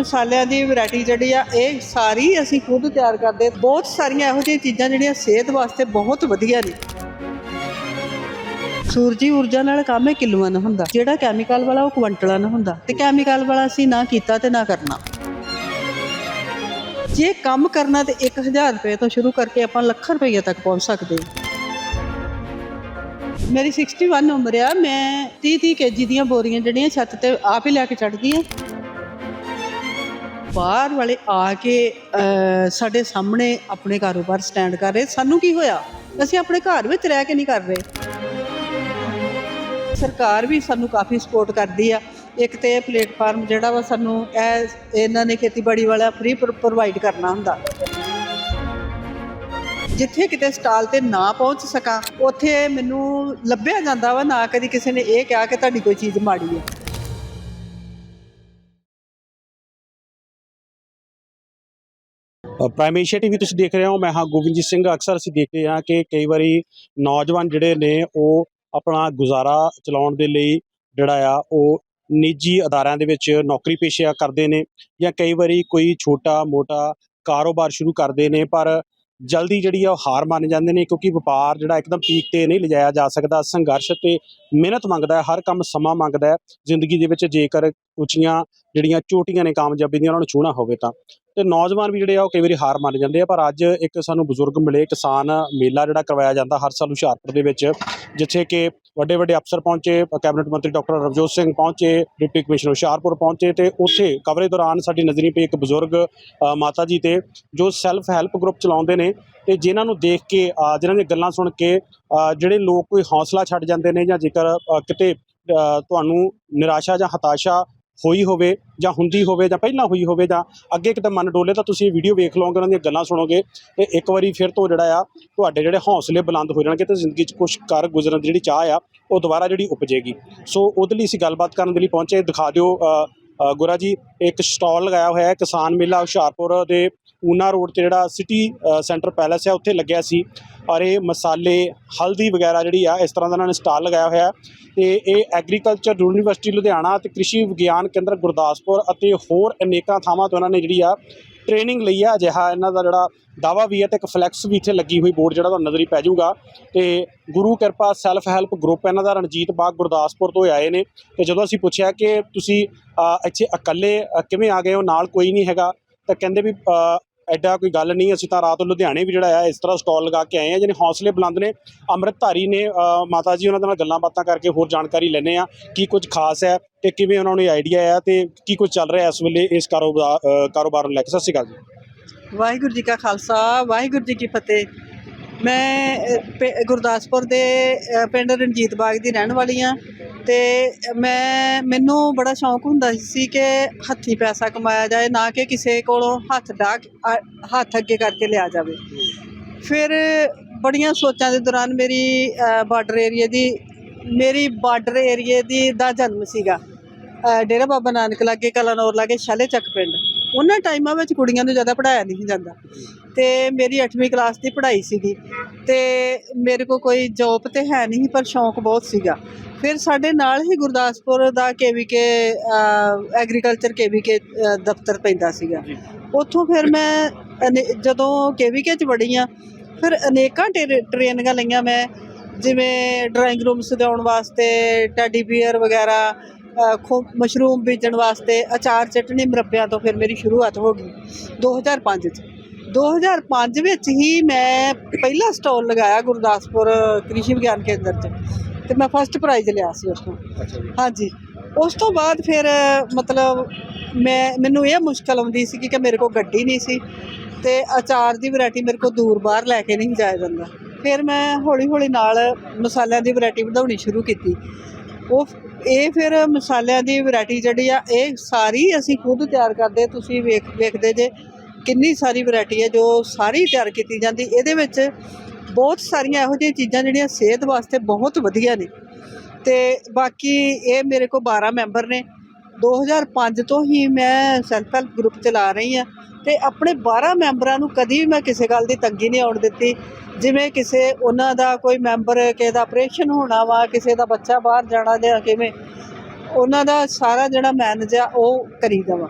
ਮਸਾਲਿਆਂ ਦੀ ਵੈਰਾਈਟੀ ਜਿਹੜੀ ਆ, ਇਹ ਸਾਰੀ ਅਸੀਂ ਖੁਦ ਤਿਆਰ ਕਰਦੇ ਬਹੁਤ ਸਾਰੀਆਂ ਇਹੋ ਜਿਹੀਆਂ ਚੀਜ਼ਾਂ ਜਿਹੜੀਆਂ ਸਿਹਤ ਵਾਸਤੇ ਬਹੁਤ ਵਧੀਆ ਨੇ। ਸੂਰਜੀ ਊਰਜਾ ਨਾਲ ਕੰਮ ਹੈ ਕਿਲੋਆਂ ਨਾਲ ਹੁੰਦਾ। ਜਿਹੜਾ ਕੈਮੀਕਲ ਵਾਲਾ ਉਹ ਕੁਇੰਟਲਾਂ ਨਾਲ ਹੁੰਦਾ। ਤੇ ਕੈਮੀਕਲ ਵਾਲਾ ਅਸੀਂ ਨਾ ਕੀਤਾ ਤੇ ਨਾ ਕਰਨਾ। ਜੇ ਕੰਮ ਕਰਨਾ ਤੇ 1000 ਰੁਪਏ ਤੋਂ ਸ਼ੁਰੂ ਕਰਕੇ ਆਪਾਂ ਲੱਖਾਂ ਰੁਪਏ ਤੱਕ ਪਹੁੰਚ ਸਕਦੇ ਹਾਂ। ਮੇਰੀ 61 ਉਮਰ ਆ। ਮੈਂ 30 30 ਕੇਜੀ ਦੀਆਂ ਬੋਰੀਆਂ ਜਿਹੜੀਆਂ ਛੱਤ ਤੇ ਆਪ ਹੀ ਲੈ ਕੇ ਚੜ੍ਹਦੀ ਆ ਬਾਹਰ ਵਾਲੇ ਆ ਕੇ ਸਾਡੇ ਸਾਹਮਣੇ ਆਪਣੇ ਕਾਰੋਬਾਰ ਸਟੈਂਡ ਕਰ ਰਹੇ। ਸਾਨੂੰ ਕੀ ਹੋਇਆ? ਅਸੀਂ ਆਪਣੇ ਘਰ ਵਿੱਚ ਰਹਿ ਕੇ ਨਹੀਂ ਕਰ ਰਹੇ। ਸਰਕਾਰ ਵੀ ਸਾਨੂੰ ਕਾਫੀ ਸਪੋਰਟ ਕਰਦੀ ਆ। ਇੱਕ ਤੇ ਇਹ ਪਲੇਟਫਾਰਮ ਜਿਹੜਾ ਵਾ ਸਾਨੂੰ ਇਹ, ਇਹਨਾਂ ਨੇ ਖੇਤੀਬਾੜੀ ਵਾਲਾ ਫ੍ਰੀ ਪ੍ਰੋਵਾਈਡ ਕਰਨਾ ਹੁੰਦਾ। ਜਿੱਥੇ ਕਿਤੇ ਸਟਾਲ ਤੇ ਨਾ ਪਹੁੰਚ ਸਕਾਂ, ਉੱਥੇ ਮੈਨੂੰ ਲੱਭਿਆ ਜਾਂਦਾ ਵਾ, ਨਾ ਕਦੀ ਕਿਸੇ ਨੇ ਇਹ ਕਿਹਾ ਕਿ ਤੁਹਾਡੀ ਕੋਈ ਚੀਜ਼ ਮਾੜੀ ਹੈ ਪ੍ਰਾਈਮ ਏਸ਼ੀਆ ਟੀਵੀ ਤੁਸੀਂ ਦੇਖ ਰਹੇ ਹੋ। ਮੈਂ ਹਾਂ ਗੋਬਿੰਦਜੀਤ ਸਿੰਘ, ਅਕਸਰ ਅਸੀਂ ਦੇਖਦੇ ਹਾਂ ਕਿ ਕਈ ਵਾਰੀ ਨੌਜਵਾਨ ਜਿਹੜੇ ਨੇ, ਉਹ ਆਪਣਾ ਗੁਜ਼ਾਰਾ ਚਲਾਉਣ ਦੇ ਲਈ ਜਿਹੜਾ ਆ, ਉਹ ਨਿੱਜੀ ਅਦਾਰਿਆਂ ਦੇ ਵਿੱਚ ਨੌਕਰੀ ਪੇਸ਼ਾ ਕਰਦੇ ਨੇ ਜਾਂ ਕਈ ਵਾਰੀ ਕੋਈ ਛੋਟਾ ਮੋਟਾ ਕਾਰੋਬਾਰ ਸ਼ੁਰੂ ਕਰਦੇ ਨੇ, ਪਰ ਜਲਦੀ ਜਿਹੜੀ ਆ, ਉਹ ਹਾਰ ਮੰਨ ਜਾਂਦੇ ਨੇ ਕਿਉਂਕਿ ਵਪਾਰ ਜਿਹੜਾ ਇੱਕਦਮ ਪੀਕ ਤੇ ਨਹੀਂ ਲਿਜਾਇਆ ਜਾ ਸਕਦਾ। ਸੰਘਰਸ਼ ਤੇ ਮਿਹਨਤ ਮੰਗਦਾ ਹੈ, ਹਰ ਕੰਮ ਸਮਾਂ ਮੰਗਦਾ ਹੈ। ਜ਼ਿੰਦਗੀ ਦੇ ਵਿੱਚ ਜੇਕਰ ਉੱਚੀਆਂ ਜਿਹੜੀਆਂ ਚੋਟੀਆਂ ਨੇ ਕਾਮਯਾਬੀ ਦੀਆਂ, ਉਹਨਾਂ ਨੂੰ ਛੂਹਣਾ ਹੋਵੇ ਤਾਂ। ਤੇ ਨੌਜਵਾਨ ਵੀ ਜਿਹੜੇ ਆ ਉਹ ਕਈ ਵਾਰੀ ਹਾਰ ਮੰਨ ਜਾਂਦੇ ਆ ਪਰ ਅੱਜ ਇੱਕ ਸਾਨੂੰ ਬਜ਼ੁਰਗ ਮਿਲੇ ਕਿਸਾਨ ਮੇਲਾ ਜਿਹੜਾ ਕਰਵਾਇਆ ਜਾਂਦਾ ਹਰ ਸਾਲ ਹੁਸ਼ਿਆਰਪੁਰ ਦੇ ਵਿੱਚ ਜਿੱਥੇ ਕਿ ਵੱਡੇ ਵੱਡੇ ਅਫਸਰ ਪਹੁੰਚੇ ਕੈਬਨਿਟ ਮੰਤਰੀ ਡਾਕਟਰ ਰਵਜੋਤ ਸਿੰਘ ਪਹੁੰਚੇ ਡਿਪਟੀ ਕਮਿਸ਼ਨਰ ਹੁਸ਼ਿਆਰਪੁਰ ਪਹੁੰਚੇ ਤੇ ਉੱਥੇ ਕਵਰੇਜ ਦੌਰਾਨ ਸਾਡੀ ਨਜ਼ਰੀ ਪਈ ਇੱਕ ਬਜ਼ੁਰਗ ਮਾਤਾ ਜੀ ਤੇ ਜੋ ਸੈਲਫ ਹੈਲਪ ਗਰੁੱਪ ਚਲਾਉਂਦੇ ਨੇ ਤੇ ਜਿਨ੍ਹਾਂ ਨੂੰ ਦੇਖ ਕੇ ਅ, ਜਿਨ੍ਹਾਂ ਦੀਆਂ ਗੱਲਾਂ ਸੁਣ ਕੇ ਜਿਹੜੇ ਲੋਕ ਕੋਈ ਹੌਸਲਾ ਛੱਡ ਜਾਂਦੇ ਨੇ ਜਾਂ ਜੇਕਰ ਕਿਤੇ ਤੁਹਾਨੂੰ ਨਿਰਾਸ਼ਾ ਜਾਂ ਹਤਾਸ਼ਾ ਹੋਈ ਹੋਵੇ ਜਾਂ ਹੁੰਦੀ ਹੋਵੇ ਜਾਂ ਪਹਿਲਾਂ ਹੋਈ ਹੋਵੇ ਜਾਂ ਅੱਗੇ ਕਿਤੇ ਮਨ ਡੋਲੇ ਤਾਂ ਤੁਸੀਂ ਇਹ ਵੀਡੀਓ ਵੇਖ ਲਓਗੇ ਉਹਨਾਂ ਦੀਆਂ ਗੱਲਾਂ ਸੁਣੋਗੇ ਤੇ ਇੱਕ ਵਾਰੀ ਫਿਰ ਤੋਂ ਜਿਹੜਾ ਆ ਤੁਹਾਡੇ ਜਿਹੜੇ ਹੌਸਲੇ ਬੁਲੰਦ ਹੋ ਜਾਣਗੇ ਤੇ ਜ਼ਿੰਦਗੀ 'ਚ ਕੁਝ ਕਰ ਗੁਜ਼ਰਨ ਦੀ ਜਿਹੜੀ ਚਾਹ ਆ ਉਹ ਦੁਬਾਰਾ ਜਿਹੜੀ ਉਪਜੇਗੀ। ਸੋ ਉਹਦੇ ਲਈ ਅਸੀਂ ਗੱਲਬਾਤ ਕਰਨ ਦੇ ਲਈ ਪਹੁੰਚੇ। ਦਿਖਾ ਦਿਓ ਅ, ਗੁਰਾ ਜੀ ਇੱਕ ਸਟਾਲ ਲਗਾਇਆ ਹੋਇਆ ਹੈ ਕਿਸਾਨ ਮੇਲਾ ਹੁਸ਼ਿਆਰਪੁਰ ਦੇ ਊਨਾ ਰੋਡ ਤੇ ਜਿਹੜਾ ਸਿਟੀ ਸੈਂਟਰ ਪੈਲੇਸ ਹੈ, ਉੱਥੇ ਲੱਗਿਆ ਸੀ। ਔਰ ਇਹ ਮਸਾਲੇ, ਹਲਦੀ ਵਗੈਰਾ ਜਿਹੜੀ ਆ, ਇਸ ਤਰ੍ਹਾਂ ਦਾ ਇਹਨਾਂ ਨੇ ਸਟਾਲ ਲਗਾਇਆ ਹੋਇਆ ਹੈ। ਤੇ ਇਹ ਐਗਰੀਕਲਚਰ ਯੂਨੀਵਰਸਿਟੀ ਲੁਧਿਆਣਾ ਤੇ ਕ੍ਰਿਸ਼ੀ ਵਿਗਿਆਨ ਕੇਂਦਰ ਗੁਰਦਾਸਪੁਰ ਅਤੇ ਹੋਰ ਅਨੇਕਾਂ ਥਾਵਾਂ ਤੋਂ ਇਹਨਾਂ ਨੇ ਜਿਹੜੀ ਆ, ਟ੍ਰੇਨਿੰਗ ਲਈ ਆ। ਅਜਿਹਾ ਇਹਨਾਂ ਦਾ ਜਿਹੜਾ ਦਾਵਾ ਵੀ ਹੈ ਤੇ ਇੱਕ ਫਲੈਕਸ ਵੀ ਇੱਥੇ ਲੱਗੀ ਹੋਈ ਬੋਰਡ ਜਿਹੜਾ ਤੁਹਾਨੂੰ ਨਜ਼ਰੀ ਪੈ ਜਾਊਗਾ। ਤੇ ਗੁਰੂ ਕਿਰਪਾ ਸੈਲਫ ਹੈਲਪ ਗਰੁੱਪ ਇਹਨਾਂ ਦਾ ਰਣਜੀਤ ਬਾਗ ਗੁਰਦਾਸਪੁਰ ਤੋਂ ਆਏ ਨੇ। ਤੇ ਜਦੋਂ ਅਸੀਂ ਪੁੱਛਿਆ ਕਿ ਤੁਸੀਂ ਇੱਥੇ ਇਕੱਲੇ ਕਿਵੇਂ ਆ ਗਏ ਹੋ? ਨਾਲ ਕੋਈ ਨਹੀਂ ਹੈਗਾ। ਤਾਂ ਕਹਿੰਦੇ ਵੀ ਐਡਾ ਕੋਈ ਗੱਲ ਨਹੀਂ, ਅਸੀਂ ਤਾਂ ਰਾਤ ਲੁਧਿਆਣੇ ਵੀ ਜਿਹੜਾ ਆ, ਇਸ ਤਰ੍ਹਾਂ ਸਟਾਲ ਲਗਾ ਕੇ ਆਏ ਆ ਜਿਹਨੇ ਹੌਸਲੇ ਬੁਲੰਦ ਨੇ, ਅੰਮ੍ਰਿਤਧਾਰੀ ਨੇ ਮਾਤਾ ਜੀ ਉਹਨਾਂ ਦੇ ਨਾਲ ਗੱਲਾਂ ਬਾਤਾਂ ਕਰਕੇ ਹੋਰ ਜਾਣਕਾਰੀ ਲੈਣੇ ਆ, ਕੀ ਕੁਝ ਖਾਸ ਹੈ ਤੇ ਕਿਵੇਂ ਉਹਨਾਂ ਨੂੰ ਆਈਡੀਆ ਆ ਤੇ ਕੀ ਕੁਝ ਚੱਲ ਰਿਹਾ ਇਸ ਵੇਲੇ ਇਸ ਕਾਰੋਬਾਰ ਕਾਰੋਬਾਰ ਨੂੰ ਲੈ ਕੇ। ਸਤਿ ਸ਼੍ਰੀ ਅਕਾਲ ਜੀ। ਵਾਹਿਗੁਰੂ ਜੀ ਕਾ ਖਾਲਸਾ, ਵਾਹਿਗੁਰੂ ਜੀ ਕੀ ਫਤਿਹ। ਮੈਂ ਅ, ਗੁਰਦਾਸਪੁਰ ਦੇ ਪਿੰਡ ਰਣਜੀਤ ਬਾਗ ਦੀ ਰਹਿਣ ਵਾਲੀ ਆ ਤੇ ਮੈਂ ਮੈਨੂੰ ਬੜਾ ਸ਼ੌਂਕ ਹੁੰਦਾ ਸੀ ਕਿ ਹੱਥੀਂ ਪੈਸਾ ਕਮਾਇਆ ਜਾਏ ਨਾ ਕਿ ਕਿਸੇ ਕੋਲੋਂ ਹੱਥ ਡਾ ਹੱਥ ਅੱਗੇ ਕਰਕੇ ਲਿਆ ਜਾਵੇ। ਫਿਰ ਬੜੀਆਂ ਸੋਚਾਂ ਦੇ ਦੌਰਾਨ ਮੇਰੀ ਬਾਰਡਰ ਏਰੀਆ ਦੀ ਮੇਰੀ ਬਾਰਡਰ ਏਰੀਏ ਦੀ ਦਾ ਜਨਮ ਸੀਗਾ। ਡੇਰਾ ਬਾਬਾ ਨਾਨਕ ਲਾਗੇ ਕਲਾਨੌਰ ਲਾਗੇ ਸ਼ਾਲੇ ਚੱਕ ਪਿੰਡ। ਉਹਨਾਂ ਟਾਈਮਾਂ ਵਿੱਚ ਕੁੜੀਆਂ ਨੂੰ ਜ਼ਿਆਦਾ ਪੜਾਇਆ ਨਹੀਂ ਜਾਂਦਾ। ਤੇ ਮੇਰੀ 8ਵੀਂ ਕਲਾਸ ਦੀ ਪੜ੍ਹਾਈ ਸੀਗੀ। ਤੇ ਮੇਰੇ ਕੋਲ ਕੋਈ ਜੌਬ ਤੇ ਹੈ ਨਹੀਂ ਪਰ ਸ਼ੌਂਕ ਬਹੁਤ ਸੀਗਾ। ਫਿਰ ਸਾਡੇ ਨਾਲ ਹੀ ਗੁਰਦਾਸਪੁਰ ਦਾ ਕੇਵੀਕੇ ਐਗਰੀਕਲਚਰ ਕੇਵੀਕੇ ਦਫ਼ਤਰ ਪੈਂਦਾ ਸੀਗਾ। ਉੱਥੋਂ ਫਿਰ ਮੈਂ ਜਦੋਂ ਕੇਵੀਕੇ ਚ ਵੜੀ ਆ ਫਿਰ ਅਨੇਕਾਂ ਟਰੇ- ਟ੍ਰੇਨਿੰਗਾਂ ਲਈਆਂ ਮੈਂ। ਜਿਵੇਂ ਡਰਾਇੰਗ ਰੂਮ ਸਜਾਉਣ ਵਾਸਤੇ ਟੈਡੀ ਬੀਅਰ ਵਗੈਰਾ ਮਸ਼ਰੂਮ ਬੀਜਣ ਵਾਸਤੇ ਅਚਾਰ ਚਟਣੀ ਮੁਰੱਬਿਆਂ ਤੋਂ ਫਿਰ ਮੇਰੀ ਸ਼ੁਰੂਆਤ ਹੋ ਗਈ 2005 ਚ। 2005 ਵਿੱਚ ਹੀ ਮੈਂ ਪਹਿਲਾ ਸਟਾਲ ਲਗਾਇਆ ਗੁਰਦਾਸਪੁਰ ਕ੍ਰਿਸ਼ੀ ਵਿਗਿਆਨ ਕੇਂਦਰ ਚ ਤੇ ਮੈਂ ਫਸਟ ਪ੍ਰਾਈਜ਼ ਲਿਆ ਸੀ ਉੱਥੋਂ ਹਾਂਜੀ। ਉਸ ਤੋਂ ਬਾਅਦ ਫਿਰ ਮਤਲਬ ਮੈਂ ਮੈਨੂੰ ਇਹ ਮੁਸ਼ਕਲ ਆਉਂਦੀ ਸੀ ਕਿ ਮੇਰੇ ਕੋਲ ਗੱਡੀ ਨਹੀਂ ਸੀ ਤੇ ਅਚਾਰ ਦੀ ਵੈਰਾਈਟੀ ਮੇਰੇ ਕੋਲ ਦੂਰ ਬਾਹਰ ਲੈ ਕੇ ਨਹੀਂ ਜਾਇਆ ਜਾਂਦਾ। ਫਿਰ ਮੈਂ ਹੌਲੀ ਹੌਲੀ ਨਾਲ ਮਸਾਲਿਆਂ ਦੀ ਵੈਰਾਈਟੀ ਵਧਾਉਣੀ ਸ਼ੁਰੂ ਕੀਤੀ। ਉਹ ਇਹ ਫਿਰ ਮਸਾਲਿਆਂ ਦੀ ਵੈਰਾਈਟੀ ਜਿਹੜੀ ਆ, ਇਹ ਸਾਰੀ ਅਸੀਂ ਖੁਦ ਤਿਆਰ ਕਰਦੇ, ਤੁਸੀਂ ਵੇਖ, ਵੇਖਦੇ ਜੇ ਕਿੰਨੀ ਸਾਰੀ ਵੈਰਾਈਟੀ ਹੈ ਜੋ ਸਾਰੀ ਤਿਆਰ ਕੀਤੀ ਜਾਂਦੀ, ਇਹਦੇ ਵਿੱਚ ਬਹੁਤ ਸਾਰੀਆਂ ਇਹੋ ਜਿਹੀਆਂ ਚੀਜ਼ਾਂ ਜਿਹੜੀਆਂ ਸਿਹਤ ਵਾਸਤੇ ਬਹੁਤ ਵਧੀਆ ਨੇ। ਤੇ ਬਾਕੀ ਇਹ ਮੇਰੇ ਕੋਲ 12 ਮੈਂਬਰ ਨੇ। 2005 ਤੋਂ ਹੀ ਮੈਂ ਸੈਲਫ ਹੈਲਪ ਗਰੁੱਪ ਚਲਾ ਰਹੀ ਹਾਂ ਤੇ ਆਪਣੇ 12 ਮੈਂਬਰਾਂ ਨੂੰ ਕਦੀ ਵੀ ਮੈਂ ਕਿਸੇ ਗੱਲ ਦੀ ਤੰਗੀ ਨਹੀਂ ਆਉਣ ਦਿੱਤੀ। ਜਿਵੇਂ ਕਿਸੇ ਉਹਨਾਂ ਦਾ ਕੋਈ ਮੈਂਬਰ ਕਿਸੇ ਦਾ ਆਪਰੇਸ਼ਨ ਹੋਣਾ ਵਾ, ਕਿਸੇ ਦਾ ਬੱਚਾ ਬਾਹਰ ਜਾਣਾ ਜਾਂ ਕਿਵੇਂ, ਉਹਨਾਂ ਦਾ ਸਾਰਾ ਜਿਹੜਾ ਮੈਨੇਜ ਆ ਉਹ ਕਰੀ ਵਾ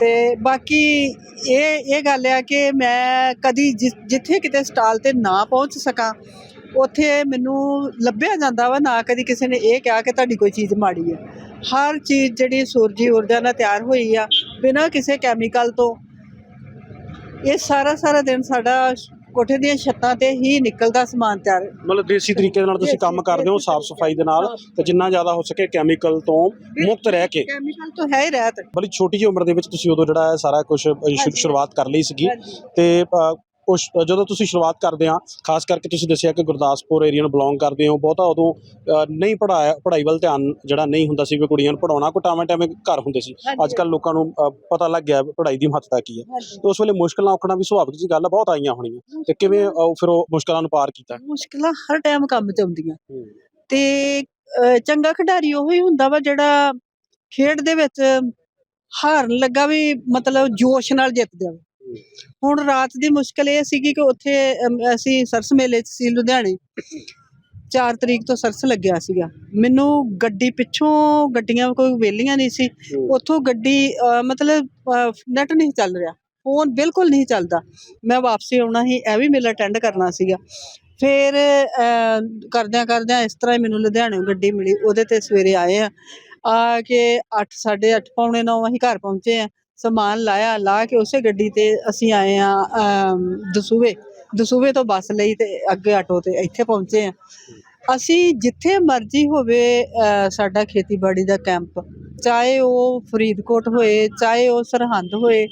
ਤੇ ਬਾਕੀ ਇਹ ਇਹ ਗੱਲ ਆ ਕਿ ਮੈਂ ਕਦੀ ਜਿੱਥੇ ਕਿਤੇ ਸਟਾਲ ਤੇ ਨਾ ਪਹੁੰਚ ਸਕਾਂ, ਉੱਥੇ ਮੈਨੂੰ ਲੱਭਿਆ ਜਾਂਦਾ ਵਾ, ਨਾ ਕਦੀ ਕਿਸੇ ਨੇ ਇਹ ਕਿਹਾ ਕਿ ਤੁਹਾਡੀ ਕੋਈ ਚੀਜ਼ ਮਾੜੀ ਹੈ ਹਰ ਚੀਜ਼ ਜਿਹੜੀ ਸੂਰਜੀ ਊਰਜਾ ਨਾਲ ਤਿਆਰ ਹੋਈ ਆ, ਬਿਨਾਂ ਕਿਸੇ ਕੈਮੀਕਲ ਤੋਂ ਇਹ ਸਾਰਾ ਸਾਰਾ ਦਿਨ ਸਾਡਾ ਕੋਠੇ ਦੀਆਂ ਛੱਤਾਂ ਤੇ ਹੀ ਨਿਕਲਦਾ ਸਮਾਨ ਤਿਆਰ। ਮਤਲਬ ਦੇਸੀ ਤਰੀਕੇ ਨਾਲ ਤੁਸੀਂ ਕੰਮ ਕਰਦੇ ਹੋ ਸਾਫ਼ ਸਫ਼ਾਈ ਦੇ ਨਾਲ ਤੇ ਜਿੰਨਾ ਜ਼ਿਆਦਾ ਹੋ ਸਕੇ ਕੈਮੀਕਲ ਤੋਂ ਮੁਕਤ ਰਹਿ ਕੇ। ਕੈਮੀਕਲ ਤੋਂ ਹੈ ਹੀ ਰਹਿਤ। ਬੜੀ ਛੋਟੀ ਜਿਹੀ ਉਮਰ ਦੇ ਵਿੱਚ ਤੁਸੀਂ ਉਦੋਂ ਜਿਹੜਾ ਹੈ ਸਾਰਾ ਕੁਝ ਸ਼ੁਰੂਆਤ ਕਰ ਲਈ ਸੀਗੀ। ਤੇ ਅ, ਉਸ ਜਦੋਂ ਤੁਸੀਂ ਸ਼ੁਰੂਆਤ ਕਰਦੇ ਆ ਖਾਸ ਕਰਕੇ ਤੁਸੀਂ ਦੱਸਿਆ ਕਿ ਗੁਰਦਾਸਪੁਰ ਏਰੀਆ ਨੂੰ ਬਿਲੋਂਗ ਕਰਦੇ ਹੋ ਬਹੁਤਾ ਉਦੋਂ ਅ, ਨਹੀਂ ਪੜਾਇਆ ਪੜ੍ਹਾਈ ਵੱਲ ਧਿਆਨ ਜਿਹੜਾ ਨਹੀਂ ਹੁੰਦਾ ਸੀ ਵੀ ਕੁੜੀਆਂ ਨੂੰ ਪੜਾਉਣਾ ਕੋਈ ਟਾਵੇਂ ਟਾਵੇਂ ਘਰ ਹੁੰਦੇ ਸੀ। ਹਾਂਜੀ। ਅੱਜ ਕੱਲ ਲੋਕਾਂ ਨੂੰ ਅ, ਪਤਾ ਲੱਗ ਗਿਆ ਵੀ ਪੜ੍ਹਾਈ ਦੀ ਮਹੱਤਤਾ ਕੀ ਹੈ। ਹਾਂਜੀ। ਤੇ ਉਸ ਵੇਲੇ ਮੁਸ਼ਕਲਾਂ ਔਕੜਾਂ ਵੀ ਸੁਭਾਵਿਕ ਜੀ ਗੱਲ ਆ ਬਹੁਤ ਆਈਆਂ ਹੋਣੀਆਂ। ਤੇ ਕਿਵੇਂ ਅ, ਫਿਰ ਉਹ ਮੁਸ਼ਕਲਾਂ ਨੂੰ ਪਾਰ ਕੀਤਾ? ਮੁਸ਼ਕਲਾਂ ਹਰ ਟਾਈਮ ਕੰਮ ਚ ਆਉਂਦੀਆਂ। ਤੇ ਅਹ, ਚੰਗਾ ਖਿਡਾਰੀ ਉਹ ਹੀ ਹੁੰਦਾ ਵਾ ਜਿਹੜਾ ਖੇਡ ਦੇ ਵਿੱਚ ਹਾਰਨ ਲੱਗਾ ਵੀ ਮਤਲਬ ਜੋਸ਼ ਨਾਲ ਜਿੱਤ ਜਾਵੇ ਹੁਣ ਰਾਤ ਦੀ ਮੁਸ਼ਕਲ ਇਹ ਸੀਗੀ ਕਿ ਉੱਥੇ ਅਸੀਂ ਸਰਸ ਮੇਲੇ 'ਚ ਸੀ ਲੁਧਿਆਣੇ। 4 ਤਰੀਕ ਤੋਂ ਸਰਸ ਲੱਗਿਆ ਸੀਗਾ। ਮੈਨੂੰ ਗੱਡੀ ਪਿੱਛੋਂ ਗੱਡੀਆਂ ਕੋਈ ਵੇਲੀਆਂ ਨਹੀਂ ਸੀ। ਉੱਥੋਂ ਗੱਡੀ ਮਤਲਬ ਨੈਟ ਨਹੀਂ ਚੱਲ ਰਿਹਾ। ਫੋਨ ਬਿਲਕੁਲ ਨਹੀਂ ਚੱਲਦਾ। ਮੈਂ ਵਾਪਸੀ ਆਉਣਾ ਸੀ ਇਹ ਵੀ ਮੇਲਾ ਅਟੈਂਡ ਕਰਨਾ ਸੀਗਾ। ਫਿਰ ਕਰਦਿਆਂ ਕਰਦਿਆਂ ਇਸ ਤਰ੍ਹਾਂ ਹੀ ਮੈਨੂੰ ਲੁਧਿਆਣੇੋਂ ਗੱਡੀ ਮਿਲੀ। ਉਹਦੇ ਤੇ ਸਵੇਰੇ ਆਏ ਆ। ਆ ਕੇ 8 8:30 ਪੌਣੇ 9 ਅਸੀਂ ਘਰ ਪਹੁੰਚੇ ਆ। ਸਮਾਨ ਲਾਇਆ ਲਾ ਕੇ ਉਸੇ ਗੱਡੀ ਤੇ ਅਸੀਂ ਆਏ ਆ ਅਮ, ਦਸੂਵੇ। ਦਸੂਵੇ ਤੋਂ ਬੱਸ ਲਈ ਤੇ ਅੱਗੇ ਆਟੋ ਤੇ ਇੱਥੇ ਪਹੁੰਚੇ ਆ ਅਸੀਂ ਜਿੱਥੇ ਮਰਜ਼ੀ ਹੋਵੇ ਸਾਡਾ ਖੇਤੀਬਾੜੀ ਦਾ ਕੈਂਪ ਚਾਹੇ ਉਹ ਫਰੀਦਕੋਟ ਹੋਏ ਚਾਹੇ ਉਹ ਸਰਹੰਦ ਹੋਏ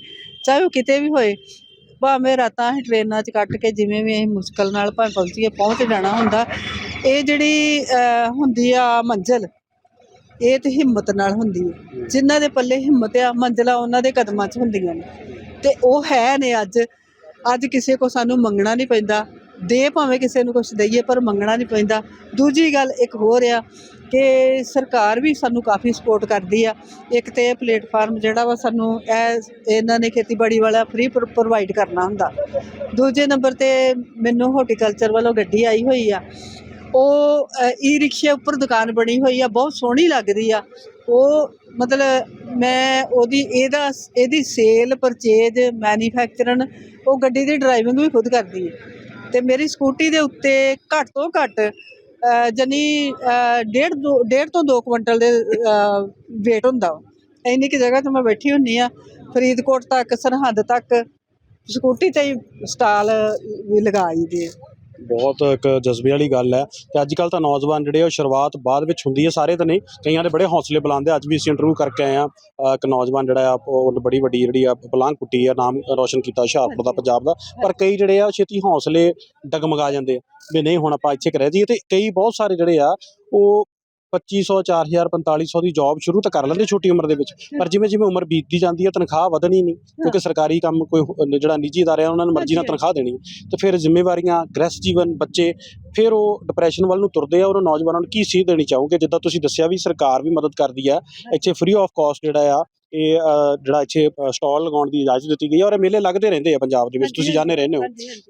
ਚਾਹੇ ਉਹ ਕਿਤੇ ਵੀ ਹੋਏ ਭਾਵੇਂ ਰਾਤਾਂ ਅਸੀਂ ਟ੍ਰੇਨਾਂ 'ਚ ਕੱਟ ਕੇ ਜਿਵੇਂ ਵੀ ਅਸੀਂ ਮੁਸ਼ਕਲ ਨਾਲ ਭਾਵੇਂ ਪਹੁੰਚੀਏ ਪਹੁੰਚ ਜਾਣਾ ਹੁੰਦਾ। ਇਹ ਜਿਹੜੀ ਹੁੰਦੀ ਆ ਮੰਜ਼ਲ ਇਹ ਤੇ ਹਿੰਮਤ ਨਾਲ ਹੁੰਦੀ ਹੈ। ਜਿਨ੍ਹਾਂ ਦੇ ਪੱਲੇ ਹਿੰਮਤ ਆ, ਮੰਜ਼ਲਾਂ ਉਹਨਾਂ ਦੇ ਕਦਮਾਂ 'ਚ ਹੁੰਦੀਆਂ ਨੇ। ਤੇ ਉਹ ਹੈ ਨੇ ਅੱਜ। ਅੱਜ ਕਿਸੇ ਕੋ ਸਾਨੂੰ ਮੰਗਣਾ ਨਹੀਂ ਪੈਂਦਾ। ਦੇ ਭਾਵੇਂ ਕਿਸੇ ਨੂੰ ਕੁਝ ਦਈਏ, ਪਰ ਮੰਗਣਾ ਨਹੀਂ ਪੈਂਦਾ। ਦੂਜੀ ਗੱਲ ਇੱਕ ਹੋਰ ਆ ਕਿ ਸਰਕਾਰ ਵੀ ਸਾਨੂੰ ਕਾਫੀ ਸਪੋਰਟ ਕਰਦੀ ਆ। ਇੱਕ ਤੇ ਇਹ ਪਲੇਟਫਾਰਮ ਜਿਹੜਾ ਵਾ ਸਾਨੂੰ ਇਹ ਇਹਨਾਂ ਨੇ ਖੇਤੀਬਾੜੀ ਵਾਲਾ ਫ੍ਰੀ ਪ੍ਰੋਵਾਈਡ ਕਰਨਾ ਹੁੰਦਾ। ਦੂਜੇ ਨੰਬਰ ਤੇ ਮੈਨੂੰ ਹਾਰਟੀਕਲਚਰ ਵੱਲੋਂ ਗੱਡੀ ਆਈ ਹੋਈ ਆ। ਉਹ ਈ ਰਿਕਸ਼ੇ ਉੱਪਰ ਦੁਕਾਨ ਬਣੀ ਹੋਈ ਆ ਬਹੁਤ ਸੋਹਣੀ ਲੱਗਦੀ ਆ। ਉਹ ਮਤਲਬ ਮੈਂ ਉਹਦੀ ਇਹਦਾ ਇਹਦੀ ਸੇਲ ਪਰਚੇਜ ਮੈਨੂਫੈਕਚਰਨ ਉਹ ਗੱਡੀ ਦੀ ਡਰਾਈਵਿੰਗ ਵੀ ਖੁਦ ਕਰਦੀ ਹੈ ਤੇ ਮੇਰੀ ਸਕੂਟੀ ਦੇ ਉੱਤੇ ਘੱਟ ਤੋਂ ਘੱਟ ਅਹ, ਜਾਣੀ ਅਹ, ਡੇਢ ਦੋ ਡੇਢ ਤੋਂ 2 ਕੁਇੰਟਲ ਦੇ weight ਹੁੰਦਾ ਵਾ। ਇੰਨੀ ਕਿ ਜਗ੍ਹਾ ਤੇ ਮੈਂ ਬੈਠੀ ਹੁੰਨੀ ਆ ਫਰੀਦਕੋਟ ਤੱਕ ਸਰਹੰਦ ਤੱਕ ਸਕੂਟੀ ਤੇ ਹੀ ਸਟਾਲ ਵੀ ਲਗਾਈ ਦੇ ਬਹੁਤ ਇੱਕ ਜਜ਼ਬੇ ਵਾਲੀ ਗੱਲ ਹੈ। ਤੇ ਅੱਜ ਕੱਲ ਤਾਂ ਨੌਜਵਾਨ ਜਿਹੜੇ ਆ, ਉਹ ਸ਼ੁਰੂਆਤ ਬਾਅਦ ਵਿੱਚ ਹੁੰਦੀ ਹੈ ਸਾਰੇ ਤਾਂ ਨਹੀਂ, ਕਈਆਂ ਦੇ ਬੜੇ ਹੌਸਲੇ ਬੁਲੰਦ ਅੱਜ ਵੀ ਅਸੀਂ ਇੰਟਰਵਿਊ ਕਰਕੇ ਆਏ ਆ ਇੱਕ ਨੌਜਵਾਨ ਜਿਹੜਾ ਆ, ਉਹ ਬੜੀ ਵੱਡੀ ਜਿਹੜੀ ਆ ਪਲਾਂਘ ਕੁੱਟੀ ਆ, ਨਾਮ ਰੋਸ਼ਨ ਕੀਤਾ ਹੁਸ਼ਿਆਰਪੁਰ ਦਾ, ਪੰਜਾਬ ਦਾ। ਪਰ ਕਈ ਜਿਹੜੇ ਆ ਛੇਤੀ ਹੌਸਲੇ ਡਗਮਗਾ ਜਾਂਦੇ ਵੀ ਨਹੀਂ, ਹੁਣ ਆਪਾਂ ਇੱਥੇ ਕਰ ਜਾਈਏ ਤੇ ਕਈ ਬਹੁਤ ਸਾਰੇ ਜਿਹੜੇ ਆ, ਉਹ 2500 4000 4500 ਦੀ ਜੌਬ ਸ਼ੁਰੂ ਤਾਂ ਕਰ ਲੈਂਦੇ ਛੋਟੀ ਉਮਰ ਦੇ ਵਿੱਚ। ਪਰ ਜਿਵੇਂ ਜਿਵੇਂ ਉਮਰ ਬੀਤਦੀ ਜਾਂਦੀ ਹੈ ਤਨਖਾਹ ਵਧਣੀ ਨਹੀਂ। ਕਿਉਂਕਿ ਸਰਕਾਰੀ ਕੰਮ ਕੋਈ ਹੋ- ਜਿਹੜਾ ਨਿੱਜੀ ਅਦਾਰੇ ਆ ਉਹਨਾਂ ਨੇ ਮਰਜ਼ੀ ਨਾਲ। ਤਨਖਾਹ ਦੇਣੀ ਹੈ। ਤੇ ਫਿਰ ਜ਼ਿੰਮੇਵਾਰੀਆਂ ਗ੍ਰਹਿਸਤ ਜੀਵਨ ਬੱਚੇ ਫਿਰ ਉਹ ਡਿਪਰੈਸ਼ਨ ਵੱਲ ਨੂੰ ਤੁਰਦੇ ਆ ਉਹਨਾਂ ਨੌਜਵਾਨਾਂ ਨੂੰ ਕੀ ਸੇਧ ਦੇਣੀ ਚਾਹੋਗੇ? ਜਿੱਦਾਂ ਤੁਸੀਂ ਦੱਸਿਆ ਵੀ ਸਰਕਾਰ ਵੀ ਮਦਦ ਕਰਦੀ ਆ ਇੱਥੇ ਫ੍ਰੀ ਆਫ ਕਾਸਟ ਜਿਹੜਾ ਆ ਇਹ ਜਿਹੜਾ ਇੱਥੇ ਸਟਾਲ ਲਗਾਉਣ ਦੀ ਇਜਾਜ਼ਤ ਦਿੱਤੀ ਗਈ ਹੈ ਔਰ ਇਹ ਮੇਲੇ ਲੱਗਦੇ ਰਹਿੰਦੇ ਆ ਪੰਜਾਬ ਦੇ ਵਿੱਚ ਤੁਸੀਂ ਜਾਣੇ ਰਹਿੰਦੇ ਹੋ।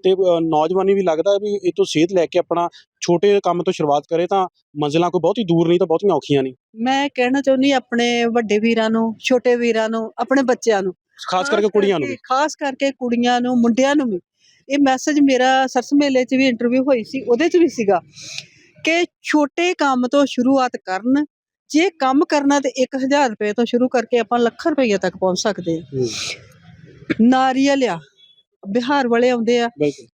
ਤੇ ਨੌਜਵਾਨੀ ਵੀ ਲੱਗਦਾ ਵੀ ਇਹ ਤੋਂ ਸੇਧ ਲੈ ਕੇ ਆਪਣਾ ਛੋਟੇ ਕੰਮ ਤੋਂ ਸ਼ੁਰੂਆਤ ਕਰੇ ਤਾਂ ਮੰਜ਼ਿਲਾਂ ਕੋਈ ਬਹੁਤੀ ਦੂਰ ਨਹੀਂ ਤਾਂ ਬਹੁਤੀਆਂ ਔਖੀਆਂ ਨਹੀਂ। ਮੈਂ ਕਹਿਣਾ ਚਾਹੁੰਦੀ ਆਪਣੇ ਵੱਡੇ ਵੀਰਾਂ ਨੂੰ ਛੋਟੇ ਵੀਰਾਂ ਨੂੰ ਆਪਣੇ ਬੱਚਿਆਂ ਨੂੰ। ਖਾਸ ਕਰਕੇ ਕੁੜੀਆਂ ਨੂੰ ਖਾਸ ਕਰਕੇ ਕੁੜੀਆਂ ਨੂੰ ਮੁੰਡਿਆਂ ਨੂੰ ਵੀ। ਇਹ ਮੈਸੇਜ ਮੇਰਾ ਸਰਸ ਮੇਲੇ 'ਚ ਵੀ ਇੰਟਰਵਿਊ ਹੋਈ ਸੀ ਉਹਦੇ 'ਚ ਵੀ ਸੀਗਾ ਕਿ ਛੋਟੇ ਕੰਮ ਤੋਂ ਸ਼ੁਰੂਆਤ ਕਰਨ ਜੇ ਕੰਮ ਕਰਨਾ ਤੇ 1000 ਰੁਪਏ ਤੋਂ ਸ਼ੁਰੂ ਕਰਕੇ ਆਪਾਂ ਲੱਖਾਂ ਰੁਪਏ ਤੱਕ ਪਹੁੰਚ ਸਕਦੇ ਹਾਂ। ਨਾਰੀਅਲ ਆ ਬਿਹਾਰ ਵਾਲੇ ਆਉਂਦੇ ਆ।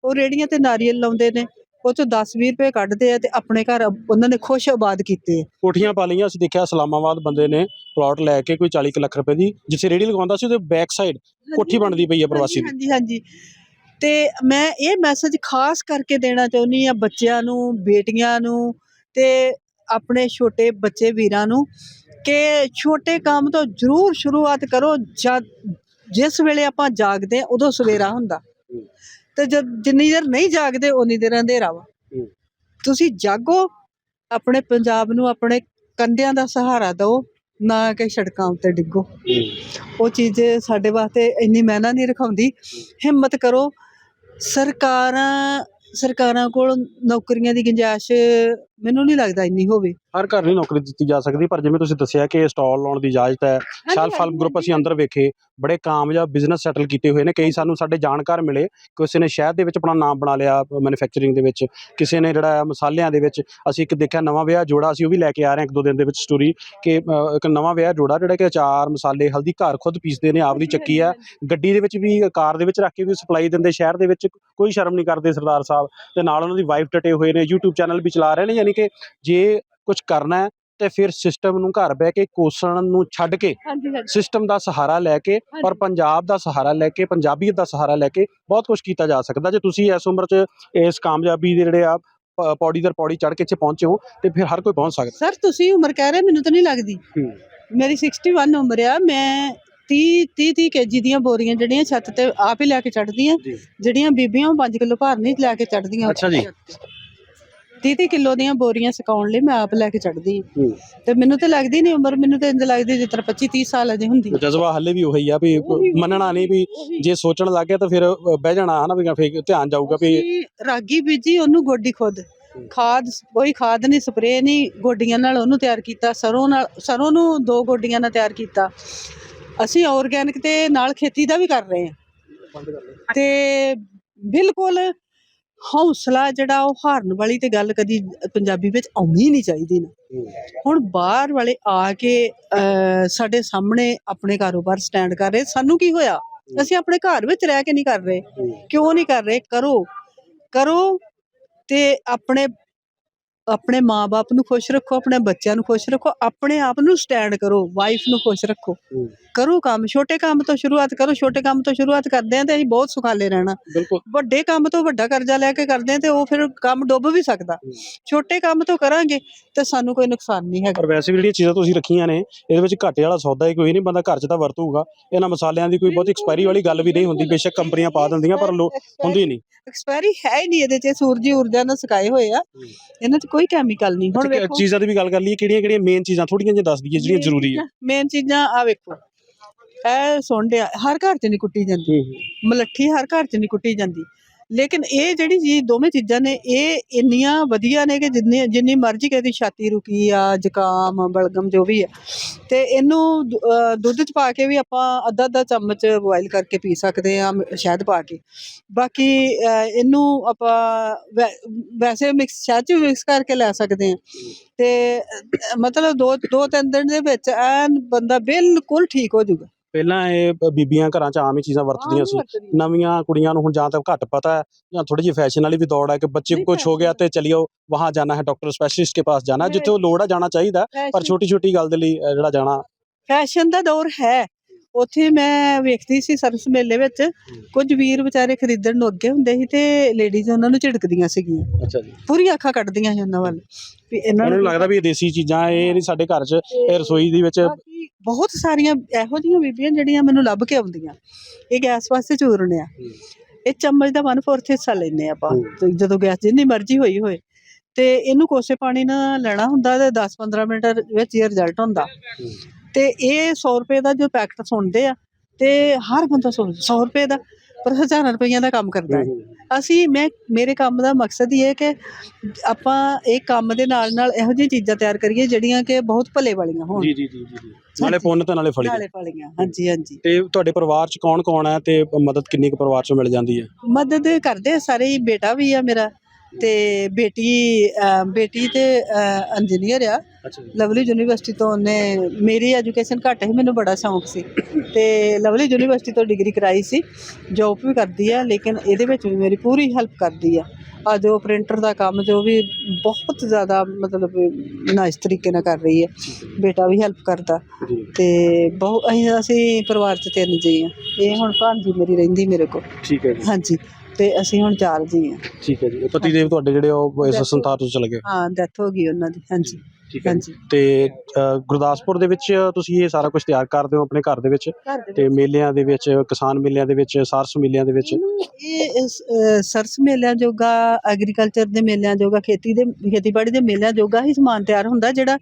ਉਹ ਰੇੜੀਆਂ ਤੇ ਨਾਰੀਅਲ ਲਾਉਂਦੇ ਨੇ ਉਹ ਚੋਂ 10-20 ਰੁਪਏ ਕੱਢਦੇ ਆ ਤੇ ਆਪਣੇ ਘਰ ਉਹਨਾਂ ਨੇ ਖੁਸ਼ ਆਬਾਦ ਕੀਤੇ ਆ। ਕੋਠੀਆਂ ਪਾ ਲਈਆਂ ਅਸੀਂ ਦੇਖਿਆ ਇਸਲਾਮਾਬਾਦ ਬੰਦੇ ਨੇ ਪਲਾਟ ਲੈ ਕੇ ਕੋਈ 40 ਕੁ ਲੱਖ ਰੁਪਏ ਦੀ ਜਿੱਥੇ ਰੇੜੀ ਲਗਾਉਂਦਾ ਸੀ ਉਹਦੇ ਬੈਕ ਸਾਈਡ ਕੋਠੀ ਬਣਦੀ ਪਈ ਹੈ ਪ੍ਰਵਾਸੀ ਦੀ। ਹਾਂਜੀ ਹਾਂਜੀ। ਤੇ ਮੈਂ ਇਹ ਮੈਸੇਜ ਖਾਸ ਕਰਕੇ ਦੇਣਾ ਚਾਹੁੰਦੀ ਆ ਬੱਚਿਆਂ ਨੂੰ ਬੇਟੀਆਂ ਨੂੰ ਤੇ ਆਪਣੇ ਛੋਟੇ ਬੱਚੇ ਵੀਰਾਂ ਨੂੰ ਕਿ ਛੋਟੇ ਕੰਮ ਤੋਂ ਜ਼ਰੂਰ ਸ਼ੁਰੂਆਤ ਕਰੋ ਜਦ ਜਿਸ ਵੇਲੇ ਆਪਾਂ ਜਾਗਦੇ ਆ ਉਦੋਂ ਸਵੇਰਾ ਹੁੰਦਾ। ਹੂੰ। ਤੇ ਜਦ ਜਿੰਨੀ ਦੇਰ ਨਹੀਂ ਜਾਗਦੇ ਉਨੀ ਦੇਰ ਅੰਧੇਰਾ ਵਾ। ਤੁਸੀਂ ਜਾਗੋ, ਆਪਣੇ ਪੰਜਾਬ ਨੂੰ ਆਪਣੇ ਕੰਧਿਆਂ ਦਾ ਸਹਾਰਾ ਦਿਓ, ਨਾ ਕਿ ਸੜਕਾਂ ਉੱਤੇ ਡਿੱਗੋ। ਉਹ ਚੀਜ਼ ਸਾਡੇ ਵਾਸਤੇ ਇੰਨੀ ਮਿਹਨਤ ਨਹੀਂ ਰਖਾਉਂਦੀ। ਹਿੰਮਤ ਕਰੋ, ਸਰਕਾਰਾਂ ਸਰਕਾਰਾਂ ਕੋਲ ਨੌਕਰੀਆਂ ਦੀ ਗੁੰਜਾਇਸ਼ ਮੈਨੂੰ ਨਹੀਂ ਲੱਗਦਾ ਇੰਨੀ ਹੋਵੇ। ਹਰ ਘਰ ਨਹੀਂ ਨੌਕਰੀ ਦਿੱਤੀ ਜਾ ਸਕਦੀ ਪਰ ਜਿਵੇਂ ਤੁਸੀਂ ਦੱਸਿਆ ਕਿ ਸਟਾਲ ਲਾਉਣ ਦੀ ਇਜਾਜ਼ਤ ਹੈ ਸੈਲਫ ਹੈਲਪ ਗਰੁੱਪ ਅਸੀਂ ਅੰਦਰ ਵੇਖੇ ਬੜੇ ਕਾਮਯਾਬ ਬਿਜ਼ਨਸ ਸੈਟਲ ਕੀਤੇ ਹੋਏ ਨੇ ਕਈ ਸਾਨੂੰ ਸਾਡੇ ਜਾਣਕਾਰ ਮਿਲੇ ਕਿਸੇ ਨੇ ਸ਼ਹਿਰ ਦੇ ਵਿੱਚ ਆਪਣਾ ਨਾਮ ਬਣਾ ਲਿਆ ਮੈਨੂਫੈਕਚਰਿੰਗ ਦੇ ਵਿੱਚ ਕਿਸੇ ਨੇ ਜਿਹੜਾ ਮਸਾਲਿਆਂ ਦੇ ਵਿੱਚ ਅਸੀਂ ਇੱਕ ਦੇਖਿਆ ਨਵਾਂ ਵਿਆਹ ਜੋੜਾ ਅਸੀਂ ਉਹ ਵੀ ਲੈ ਕੇ ਆ ਰਹੇ ਹਾਂ ਇੱਕ ਦੋ ਦਿਨ ਦੇ ਵਿੱਚ ਸਟੋਰੀ ਕਿ ਇੱਕ ਨਵਾਂ ਵਿਆਹ ਜੋੜਾ ਜਿਹੜਾ ਕਿ ਅਚਾਰ ਮਸਾਲੇ ਹਲਦੀ ਘਰ ਖੁਦ ਪੀਸਦੇ ਨੇ ਆਪ ਦੀ ਚੱਕੀ ਆ ਗੱਡੀ ਦੇ ਵਿੱਚ ਵੀ ਕਾਰ ਦੇ ਵਿੱਚ ਰੱਖ ਕੇ ਵੀ ਸਪਲਾਈ ਦਿੰਦੇ ਸ਼ਹਿਰ ਦੇ ਵਿੱਚ ਕੋਈ ਸ਼ਰਮ ਨਹੀਂ ਕਰਦੇ ਸਰਦਾਰ ਸਾਹਿਬ ਤੇ ਨਾਲ ਉਹਨਾਂ ਦੀ ਵਾਈਫ ਟਟੇ ਹੋਏ ਨੇ YouTube ਚੈਨਲ ਵੀ ਚਲਾ ਰਹੇ ਨੇ ਯਾਨੀ ਕਿ ਜੇ ਕੁਝ ਕਰਨਾ ਹੈ ਤੇ ਫਿਰ ਸਿਸਟਮ ਨੂੰ ਘਰ ਬਹਿ ਕੇ ਕੋਸਣ ਨੂੰ ਛੱਡ ਕੇ ਸਿਸਟਮ ਦਾ ਸਹਾਰਾ ਲੈ ਕੇ ਔਰ ਪੰਜਾਬ ਦਾ ਸਹਾਰਾ ਲੈ ਕੇ ਪੰਜਾਬੀਅਤ ਦਾ ਸਹਾਰਾ ਲੈ ਕੇ ਬਹੁਤ ਕੁਝ ਕੀਤਾ ਜਾ ਸਕਦਾ। ਜੇ ਤੁਸੀਂ ਇਸ ਉਮਰ 'ਚ ਇਸ ਕਾਮਯਾਬੀ ਦੇ ਜਿਹੜੇ ਆ ਪੌੜੀ ਦਰ ਪੌੜੀ ਚੜ੍ਹ ਕੇ ਇੱਥੇ ਪਹੁੰਚੇ ਹੋ ਤੇ ਫਿਰ ਹਰ ਕੋਈ ਪਹੁੰਚ ਸਕਦਾ। ਸਰ ਤੁਸੀਂ ਉਮਰ ਕਹਿ ਰਹੇ ਮੈਨੂੰ ਤਾਂ ਨਹੀਂ ਲੱਗਦੀ। ਮੇਰੀ 61 ਉਮਰ ਆ ਮੈਂ 30 30 30 ਕੇਜੀ ਦੀਆਂ ਬੋਰੀਆਂ ਜਿਹੜੀਆਂ ਛੱਤ ਤੇ ਆਪ ਹੀ ਲੈ ਕੇ ਚੜਦੀਆਂ। ਜਿਹੜੀਆਂ ਬੀਬੀਆਂ ਉਹ 5 ਕਿਲੋ ਭਾਰ ਨਹੀਂ ਲੈ ਕੇ ਚੜਦੀਆਂ ਅੱਛਾ ਜੀ। 30 30 ਕਿਲੋ ਦੀਆਂ ਬੋਰੀਆਂ ਸੁਕਾਉਣ ਲਈ ਮੈਂ ਆਪ ਲੈ ਕੇ ਚੜਦੀ ਹਾਂ। ਤੇ ਮੈਨੂੰ ਤੇ ਲੱਗਦੀ ਨਹੀਂ ਉਮਰ ਮੈਨੂੰ ਤੇ ਇੰਜ ਲੱਗਦੀ ਜਿਸ ਤਰ੍ਹਾਂ 25 30 ਸਾਲ ਅਜੇ ਹੁੰਦੀ। ਜਜ਼ਬਾ ਹੱਲੇ ਵੀ ਉਹੀ ਆ ਵੀ ਮੰਨਣਾ ਨਹੀਂ ਵੀ। ਜੇ ਸੋਚਣ ਲੱਗ ਗਿਆ ਤਾਂ ਫਿਰ ਬਹਿ ਜਾਣਾ ਹਨਾ ਵੀ ਫਿਰ ਧਿਆਨ ਜਾਊਗਾ ਵੀ ਰਾਗੀ ਬੀਜੀ ਉਹਨੂੰ ਗੋਡੀ ਖੁਦ। ਖਾਦ ਕੋਈ ਖਾਦ ਨਹੀਂ ਸਪਰੇਅ ਨਹੀਂ ਗੋਡੀਆਂ ਨਾਲ ਉਹਨੂੰ ਤਿਆਰ ਕੀਤਾ ਸਰੋਂ ਨਾਲ ਸਰੋਂ ਨੂੰ ਦੋ ਗੋਡੀਆਂ ਨਾਲ ਤਿਆਰ ਕੀਤਾ। ਅਸੀਂ ਆਰਗੈਨਿਕ ਤੇ ਨਾਲ ਖੇਤੀ ਦਾ ਵੀ ਕਰ ਰਹੇ ਹਾਂ। ਤੇ ਬਿਲਕੁਲ ਹੌਸਲਾ ਜਿਹੜਾ ਉਹ ਹਾਰਨ ਵਾਲੀ ਤੇ ਗੱਲ ਕਦੀ ਪੰਜਾਬੀ ਵਿੱਚ ਆਉਣੀ ਨਹੀਂ ਚਾਹੀਦੀ ਨਾ। ਹੁਣ ਬਾਹਰ ਵਾਲੇ ਆ ਕੇ ਸਾਡੇ ਸਾਹਮਣੇ ਆਪਣੇ ਕਾਰੋਬਾਰ ਸਟੈਂਡ ਕਰ ਰਹੇ ਸਾਨੂੰ ਕੀ ਹੋਇਆ? ਅਸੀਂ ਆਪਣੇ ਘਰ ਵਿੱਚ ਰਹਿ ਕੇ ਨਹੀਂ ਕਰ ਰਹੇ। ਕਿਉਂ ਨਹੀਂ ਕਰ ਰਹੇ? ਕਰੋ। ਕਰੋ ਤੇ ਆਪਣੇ ਆਪਣੇ ਮਾਪੇ ਨੂੰ ਖੁਸ਼ ਰੱਖੋ ਆਪਣੇ ਬੱਚਿਆਂ ਨੂੰ ਖੁਸ਼ ਰੱਖੋ ਆਪਣੇ ਆਪ ਨੂੰ ਸਟੈਂਡ ਕਰੋ ਵਾਈਫ ਨੂੰ ਖੁਸ਼ ਰੱਖੋ। ਕਰੋ ਕੰਮ ਛੋਟੇ ਕੰਮ ਤੋਂ ਸ਼ੁਰੂਆਤ ਕਰੋ ਛੋਟੇ ਕੰਮ ਤੋਂ ਸ਼ੁਰੂਆਤ ਕਰਦੇ ਆਂ ਤੇ ਅਸੀਂ ਬਹੁਤ ਸੁਖਾਲੇ ਰਹਿਣਾ। ਵੱਡੇ ਕੰਮ ਤੋਂ ਵੱਡਾ ਕਰਜ਼ਾ ਲੈ ਕੇ ਕਰਦੇ ਆਂ ਤੇ ਉਹ ਫਿਰ ਕੰਮ ਡੁੱਬ ਵੀ ਸਕਦਾ। ਛੋਟੇ ਕੰਮ ਤੋਂ ਕਰਾਂਗੇ ਤੇ ਸਾਨੂੰ ਕੋਈ ਨੁਕਸਾਨ ਨਹੀਂ ਹੈਗਾ। ਪਰ ਵੈਸੇ ਵੀ ਜਿਹੜੀਆਂ ਚੀਜ਼ਾਂ ਤੁਸੀਂ ਰੱਖੀਆਂ ਨੇ ਇਹਦੇ ਵਿੱਚ ਘਾਟੇ ਵਾਲਾ ਸੌਦਾ ਹੀ ਕੋਈ ਨਹੀਂ ਬੰਦਾ ਘਰ 'ਚ ਤਾਂ ਵਰਤੂਗਾ। ਇਹਨਾਂ ਮਸਾਲਿਆਂ ਦੀ ਕੋਈ ਬਹੁਤੀ ਐਕਸਪਾਇਰੀ ਵਾਲੀ ਗੱਲ ਵੀ ਨਹੀਂ ਹੁੰਦੀ ਬੇਸ਼ੱਕ ਕੰਪਨੀਆਂ ਪਾ ਦਿੰਦੀਆਂ ਪਰ ਹੁੰਦੀ ਨਹੀਂ। ਐਕਸਪਾਇਰੀ ਹੈ ਹੀ ਨਹੀਂ ਇਹਦੇ ਚ ਸੂਰਜੀ ਊਰਜਾ ਨਾਲ ਸੁਕਾਏ ਹੋਏ ਆ। ਇਹਨਾਂ 'ਚ ਕੋਈ ਕੈਮੀਕਲ ਨਹੀਂ। ਹੁਣ ਵੇਖੋ। ਚੀਜ਼ਾਂ ਦੀ ਵੀ ਗੱਲ ਕਰ ਲਈਏ ਕਿਹੜੀਆਂ ਕਿਹੜੀਆਂ ਮੇਨ ਚੀਜ਼ਾਂ ਥੋੜੀਆਂ ਜਿਹੀਆਂ ਦੱਸ ਦਈਏ ਜਿਹੜੀਆਂ ਜ਼ਰੂਰੀ ਹੈ ਮੇਨ ਚੀਜ਼ਾਂ ਆ ਵੇਖੋ। ਇਹ ਸੁੰਡਿਆ ਹਰ ਘਰ 'ਚ ਨਹੀਂ ਕੁੱਟੀ ਜਾਂਦੀ। ਮਲੱਠੀ ਹਰ ਘਰ 'ਚ ਨਹੀਂ ਕੁੱਟੀ ਜਾਂਦੀ। ਲੇਕਿਨ ਇਹ ਜਿਹੜੀ ਜੀ ਦੋਵੇਂ ਚੀਜ਼ਾਂ ਨੇ, ਇਹ ਇੰਨੀਆਂ ਵਧੀਆ ਨੇ ਕਿ ਜਿੰਨੀ ਜਿੰਨੀ ਮਰਜ਼ੀ ਕਿਸੇ ਦੀ ਛਾਤੀ ਰੁਕੀ ਆ, ਜ਼ੁਕਾਮ, ਬਲਗਮ ਜੋ ਵੀ ਆ, ਤੇ ਇਹਨੂੰ ਦੁ- ਦੁੱਧ 'ਚ ਪਾ ਕੇ ਵੀ ਆਪਾਂ ਅੱਧਾ ਅੱਧਾ ਚਮਚ ਬੋਇਲ ਕਰਕੇ ਪੀ ਸਕਦੇ ਆ ਸ਼ਹਿਦ ਪਾ ਕੇ। ਬਾਕੀ ਇਹਨੂੰ ਆਪਾਂ ਵੈ- ਵੈਸੇ ਮਿਕਸ ਸ਼ਹਿਦ 'ਚ ਵੀ ਮਿਕਸ ਕਰਕੇ ਲੈ ਸਕਦੇ ਆ। ਤੇ, ਮਤਲਬ ਦੋ ਦੋ ਤਿੰਨ ਦਿਨ ਦੇ ਵਿੱਚ ਐਨ ਬੰਦਾ ਬਿਲਕੁਲ ਠੀਕ ਹੋ ਜਾਊਗਾ ਪਹਿਲਾਂ ਇਹ ਬੀਬੀਆਂ ਘਰਾਂ 'ਚ ਆਮ ਹੀ ਚੀਜ਼ਾਂ ਵਰਤਦੀਆਂ ਸੀ। ਨਵੀਆਂ ਕੁੜੀਆਂ ਨੂੰ ਹੁਣ ਜਾਂ ਤਾਂ ਘੱਟ ਪਤਾ ਹੈ ਜਾਂ ਥੋੜੀ ਜਿਹੀ ਫੈਸ਼ਨ ਵਾਲੀ ਵੀ ਦੌੜ ਹੈ ਕਿ ਬੱਚੇ ਨਹੀਂ, ਕੁਝ ਹੋ ਗਿਆ ਤੇ ਚਲਿਓ ਵਹਾਂ ਜਾਣਾ ਹੈ ਡਾਕਟਰ ਸਪੈਸ਼ਲਿਸਟ ਕੇ ਪਾਸ ਜਾਣਾ ਹੈ, ਜਿੱਥੇ ਉਹ ਲੋੜ ਹੈ ਜਾਣਾ ਚਾਹੀਦਾ ਹੈ, ਪਰ ਛੋਟੀ ਛੋਟੀ ਗੱਲ ਦੇ ਲਈ ਜਿਹੜਾ ਜਾਣਾ। ਫੈਸ਼ਨ ਦਾ ਦੌਰ ਹੈ। ਉੱਥੇ ਮੈਂ ਵੇਖਦੀ ਸੀ ਸਰਸ ਮੇਲੇ ਵਿੱਚ ਕੁਝ ਵੀਰ ਵਿਚਾਰੇ ਖਰੀਦਣ ਨੂੰ ਅੱਗੇ ਹੁੰਦੇ ਸੀ ਤੇ ਲੇਡੀਜ਼ ਉਹਨਾਂ ਨੂੰ ਝਿੜਕਦੀਆਂ ਸੀਗੀਆਂ। ਅੱਛਾ ਜੀ। ਪੂਰੀ ਅੱਖਾਂ ਕੱਢਦੀਆਂ ਸੀ ਉਹਨਾਂ ਵੱਲ। ਵੀ ਇਹਨਾਂ ਉਹਨਾਂ ਨੂੰ ਲੱਗਦਾ ਵੀ ਇਹ ਦੇਸੀ ਚੀਜ਼ਾਂ ਇਹ ਨਹੀਂ ਸਾਡੇ ਘਰ 'ਚ ਇਹ ਰਸੋਈ ਦੇ ਵਿੱਚ ਬਾਕੀ ਬਹੁਤ ਸਾਰੀਆਂ ਇਹੋ ਜਿਹੀਆਂ ਬੀਬੀਆਂ ਜਿਹੜੀਆਂ ਮੈਨੂੰ ਲੱਭ ਕੇ ਆਉਂਦੀਆਂ। ਇਹ ਗੈਸ ਵਾਸਤੇ ਚੂਰਨ ਆ। ਇਹ ਚਮਚ ਦਾ 1/4 ਹਿੱਸਾ ਲੈਨੇ ਆਪਾਂ ਜਦੋਂ ਗੈਸ ਜਿੰਨੀ ਮਰਜ਼ੀ ਹੋਈ ਹੋਏ। ਤੇ ਇਹਨੂੰ ਕੋਸੇ ਪਾਣੀ ਨਾਲ ਲੈਣਾ ਹੁੰਦਾ ਤੇ 10-15 ਮਿੰਟ ਵਿੱਚ ਹੀ ਰਿਜ਼ਲਟ ਹੁੰਦਾ। ਤੇ ਇਹ 100 ਰੁਪਏ ਦਾ ਜੋ ਪੈਕਟ ਸੁਣਦੇ ਆ ਤੇ ਹਰ ਬੰਦਾ ਸੁਣ 100 ਰੁਪਏ ਦਾ ਪਰ ਹਜ਼ਾਰਾਂ ਰੁਪਈਆਂ ਦਾ ਕੰਮ ਕਰਦਾ ਹੈ। ਅਸੀਂ ਮੈਂ ਮੇਰੇ ਕੰਮ ਦਾ ਮਕਸਦ ਹੀ ਹੈ ਕਿ ਆਪਾਂ ਇਹ ਕੰਮ ਦੇ ਨਾਲ ਨਾਲ ਇਹੋ ਜਿਹੀਆਂ ਚੀਜ਼ਾਂ ਤਿਆਰ ਕਰੀਏ ਜਿਹੜੀਆਂ ਕਿ ਬਹੁਤ ਭਲੇ ਵਾਲੀਆਂ ਹੋਣ। ਜੀ ਜੀ ਜੀ ਜੀ। ਨਾਲੇ ਪੁੰਨ ਤੇ ਨਾਲੇ ਫਲੀ ਨਾਲੇ ਵਾਲੀਆਂ ਹਾਂਜੀ ਹਾਂਜੀ। ਤੇ ਤੁਹਾਡੇ ਪਰਿਵਾਰ 'ਚ ਕੌਣ ਕੌਣ ਹੈ ਤੇ ਮਦਦ ਕਿੰਨੀ ਕੁ ਪਰਿਵਾਰ 'ਚੋਂ ਮਿਲ ਜਾਂਦੀ ਹੈ? ਮਦਦ ਕਰਦੇ ਸਾਰੇ ਹੀ। ਬੇਟਾ ਵੀ ਆ ਮੇਰਾ ਤੇ ਬੇਟੀ ਬੇਟੀ ਤੇ ਇੰਜੀਨੀਅਰ ਆ। ਲਵਲੀ ਯੂਨੀਵਰਸਿਟੀ ਤੋਂ ਉਹਨੇ ਮੇਰੀ ਐਜੂਕੇਸ਼ਨ ਘੱਟ ਸੀ ਮੈਨੂੰ ਬੜਾ ਸ਼ੌਂਕ ਸੀ। ਤੇ ਲਵਲੀ ਯੂਨੀਵਰਸਿਟੀ ਤੋਂ ਡਿਗਰੀ ਕਰਾਈ ਸੀ। ਜੌਬ ਵੀ ਕਰਦੀ ਆ ਲੇਕਿਨ ਇਹਦੇ ਵਿੱਚ ਵੀ ਮੇਰੀ ਪੂਰੀ ਹੈਲਪ ਕਰਦੀ ਆ। ਆ ਜੋ ਪ੍ਰਿੰਟਰ ਦਾ ਕੰਮ ਜੋ ਵੀ ਬਹੁਤ ਜ਼ਿਆਦਾ ਮਤਲਬ ਨਾਈਸ ਤਰੀਕੇ ਨਾਲ ਕਰ ਰਹੀ ਹੈ। ਬੇਟਾ ਵੀ ਹੈਲਪ ਕਰਦਾ ਤੇ ਬਹੁਤ ਅਸੀਂ ਅਸੀਂ ਪਰਿਵਾਰ ਚ ਤਿੰਨ ਜੀ ਆ ਇਹ ਹੁਣ ਭਾਂਜੀ ਮੇਰੀ ਰਹਿੰਦੀ ਮੇਰੇ ਕੋਲ। ਠੀਕ ਹੈ ਜੀ। ਹਾਂਜੀ। ਤੇ ਅਸੀਂ ਹੁਣ ਚਾਰ ਜੀ ਆ ਠੀਕ ਹੈ ਜੀ। ਪਤੀ ਦੇਵ ਤੁਹਾਡੇ ਜਿਹੜੇ ਉਹ ਇਸ ਸੰਸਾਰ ਤੋਂ ਚਲੇ ਗਏ। ਹਾਂ ਡੈਥ ਹੋ ਗਈ ਉਹਨਾਂ ਦੀ। ਹਾਂਜੀ। ਠੀਕ ਹੈ ਹਾਂਜੀ। ਤੇ ਅ, ਗੁਰਦਾਸਪੁਰ ਦੇ ਵਿੱਚ ਤੁਸੀਂ ਇਹ ਸਾਰਾ ਕੁਝ ਤਿਆਰ ਕਰਦੇ ਹੋ ਆਪਣੇ ਘਰ ਦੇ ਵਿੱਚ? ਘਰ ਦੇ ਤੇ ਮੇਲਿਆਂ ਦੇ ਵਿੱਚ ਕਿਸਾਨ ਮੇਲਿਆਂ ਦੇ ਵਿੱਚ ਸਾਰਸ ਮੇਲਿਆਂ ਦੇ ਵਿੱਚ? ਇਹ ਇਸ, ਅਹ, ਸਰਸ ਮੇਲਿਆਂ ਜੋਗਾ ਐਗਰੀਕਲਚਰ ਦੇ ਮੇਲਿਆਂ ਜੋਗਾ ਖੇਤੀ ਦੇ ਖੇਤੀਬਾੜੀ ਦੇ ਮੇਲਿਆਂ ਜੋਗਾ ਹੀ ਸਮਾਨ ਤਿਆਰ ਹੁੰਦਾ ਜਿਹੜਾ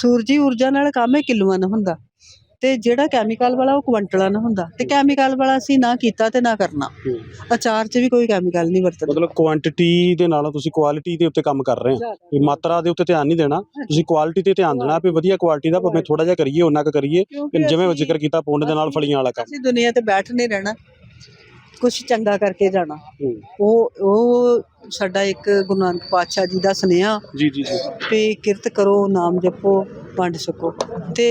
ਸੂਰਜੀ ਊਰਜਾ ਨਾਲ ਕੰਮ ਹੈ ਕਿਲੋਆਂ ਨਾਲ ਹੁੰਦਾ। ਤੇ ਜਿਹੜਾ ਕੈਮੀਕਲ ਵਾਲਾ ਉਹ ਕੁਇੰਟਲਾਂ ਨਾਲ ਹੁੰਦਾ ਤੇ ਕੈਮੀਕਲ ਵਾਲਾ ਅਸੀਂ ਨਾ ਕੀਤਾ ਤੇ ਨਾ ਕਰਨਾ। ਅਚਾਰ 'ਚ ਵੀ ਕੋਈ ਕੈਮੀਕਲ ਨਹੀਂ ਵਰਤਣਾ। ਮਤਲਬ ਕੁਆਂਟੀਟੀ ਦੇ ਨਾਲ ਤੁਸੀਂ ਕੁਆਲਿਟੀ ਦੇ ਉੱਤੇ ਕੰਮ ਕਰ ਰਹੇ ਹੋ। ਵੀ ਮਾਤਰਾ ਦੇ ਉੱਤੇ ਧਿਆਨ ਨਹੀਂ ਦੇਣਾ। ਤੁਸੀਂ ਕੁਆਲਿਟੀ ਤੇ ਧਿਆਨ ਦੇਣਾ ਵੀ ਵਧੀਆ ਕੁਆਲਿਟੀ ਦਾ ਭਾਵੇਂ ਥੋੜਾ ਜਿਹਾ ਕਰੀਏ ਉਹਨਾਂ ਕੁ ਕਰੀਏ ਜਿਵੇਂ ਜ਼ਿਕਰ ਕੀਤਾ ਪੁੰਡ ਦੇ ਨਾਲ ਫਲੀਆਂ ਵਾਲਾ ਕੰਮ। ਅਸੀਂ ਦੁਨੀਆ ਤੇ ਬੈਠ ਨਹੀਂ ਰਹਿਣਾ। ਕੁਝ ਚੰਗਾ ਕਰਕੇ ਜਾਣਾ। ਉਹ ਉਹ ਸਾਡਾ ਇੱਕ ਗੁਰੂ ਨਾਨਕ ਪਾਤਸ਼ਾਹ ਜੀ ਦਾ ਸੁਨੇਹਾ। ਜੀ ਜੀ ਜੀ। ਵੀ ਕਿਰਤ ਕਰੋ ਨਾਮ ਜਪੋ ਵੰਡ ਛਕੋ ਤੇ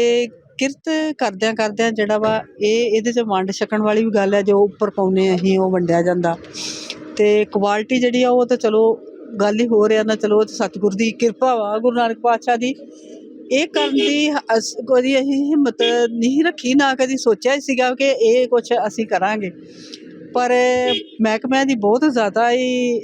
ਕਿਰਤ ਕਰਦਿਆਂ ਕਰਦਿਆਂ ਜਿਹੜਾ ਵਾ, ਇਹ ਇਹਦੇ 'ਚ ਵੰਡ ਛਕਣ ਵਾਲੀ ਵੀ ਗੱਲ ਹੈ, ਜੋ ਉੱਪਰ ਪਾਉਨੇ ਅਸੀਂ, ਉਹ ਵੰਡਿਆ ਜਾਂਦਾ। ਅਤੇ ਕੁਆਲਿਟੀ ਜਿਹੜੀ ਆ, ਉਹ ਤਾਂ ਚਲੋ ਗੱਲ ਹੀ ਹੋ ਰਿਹਾ ਨਾ, ਚਲੋ ਉਹ ਸਤਿਗੁਰ ਦੀ ਕਿਰਪਾ ਵਾ, ਗੁਰੂ ਨਾਨਕ ਪਾਤਸ਼ਾਹ ਦੀ। ਇਹ ਕਰਨ ਦੀ ਅਸ- ਕਦੀ ਅਸੀਂ ਹਿੰਮਤ ਨਹੀਂ ਰੱਖੀ, ਨਾ ਕਦੀ ਸੋਚਿਆ ਹੀ ਸੀਗਾ ਕਿ ਇਹ ਕੁਝ ਅਸੀਂ ਕਰਾਂਗੇ। ਪਰ ਮਹਿਕਮਿਆਂ ਦੀ ਬਹੁਤ ਜ਼ਿਆਦਾ ਹੀ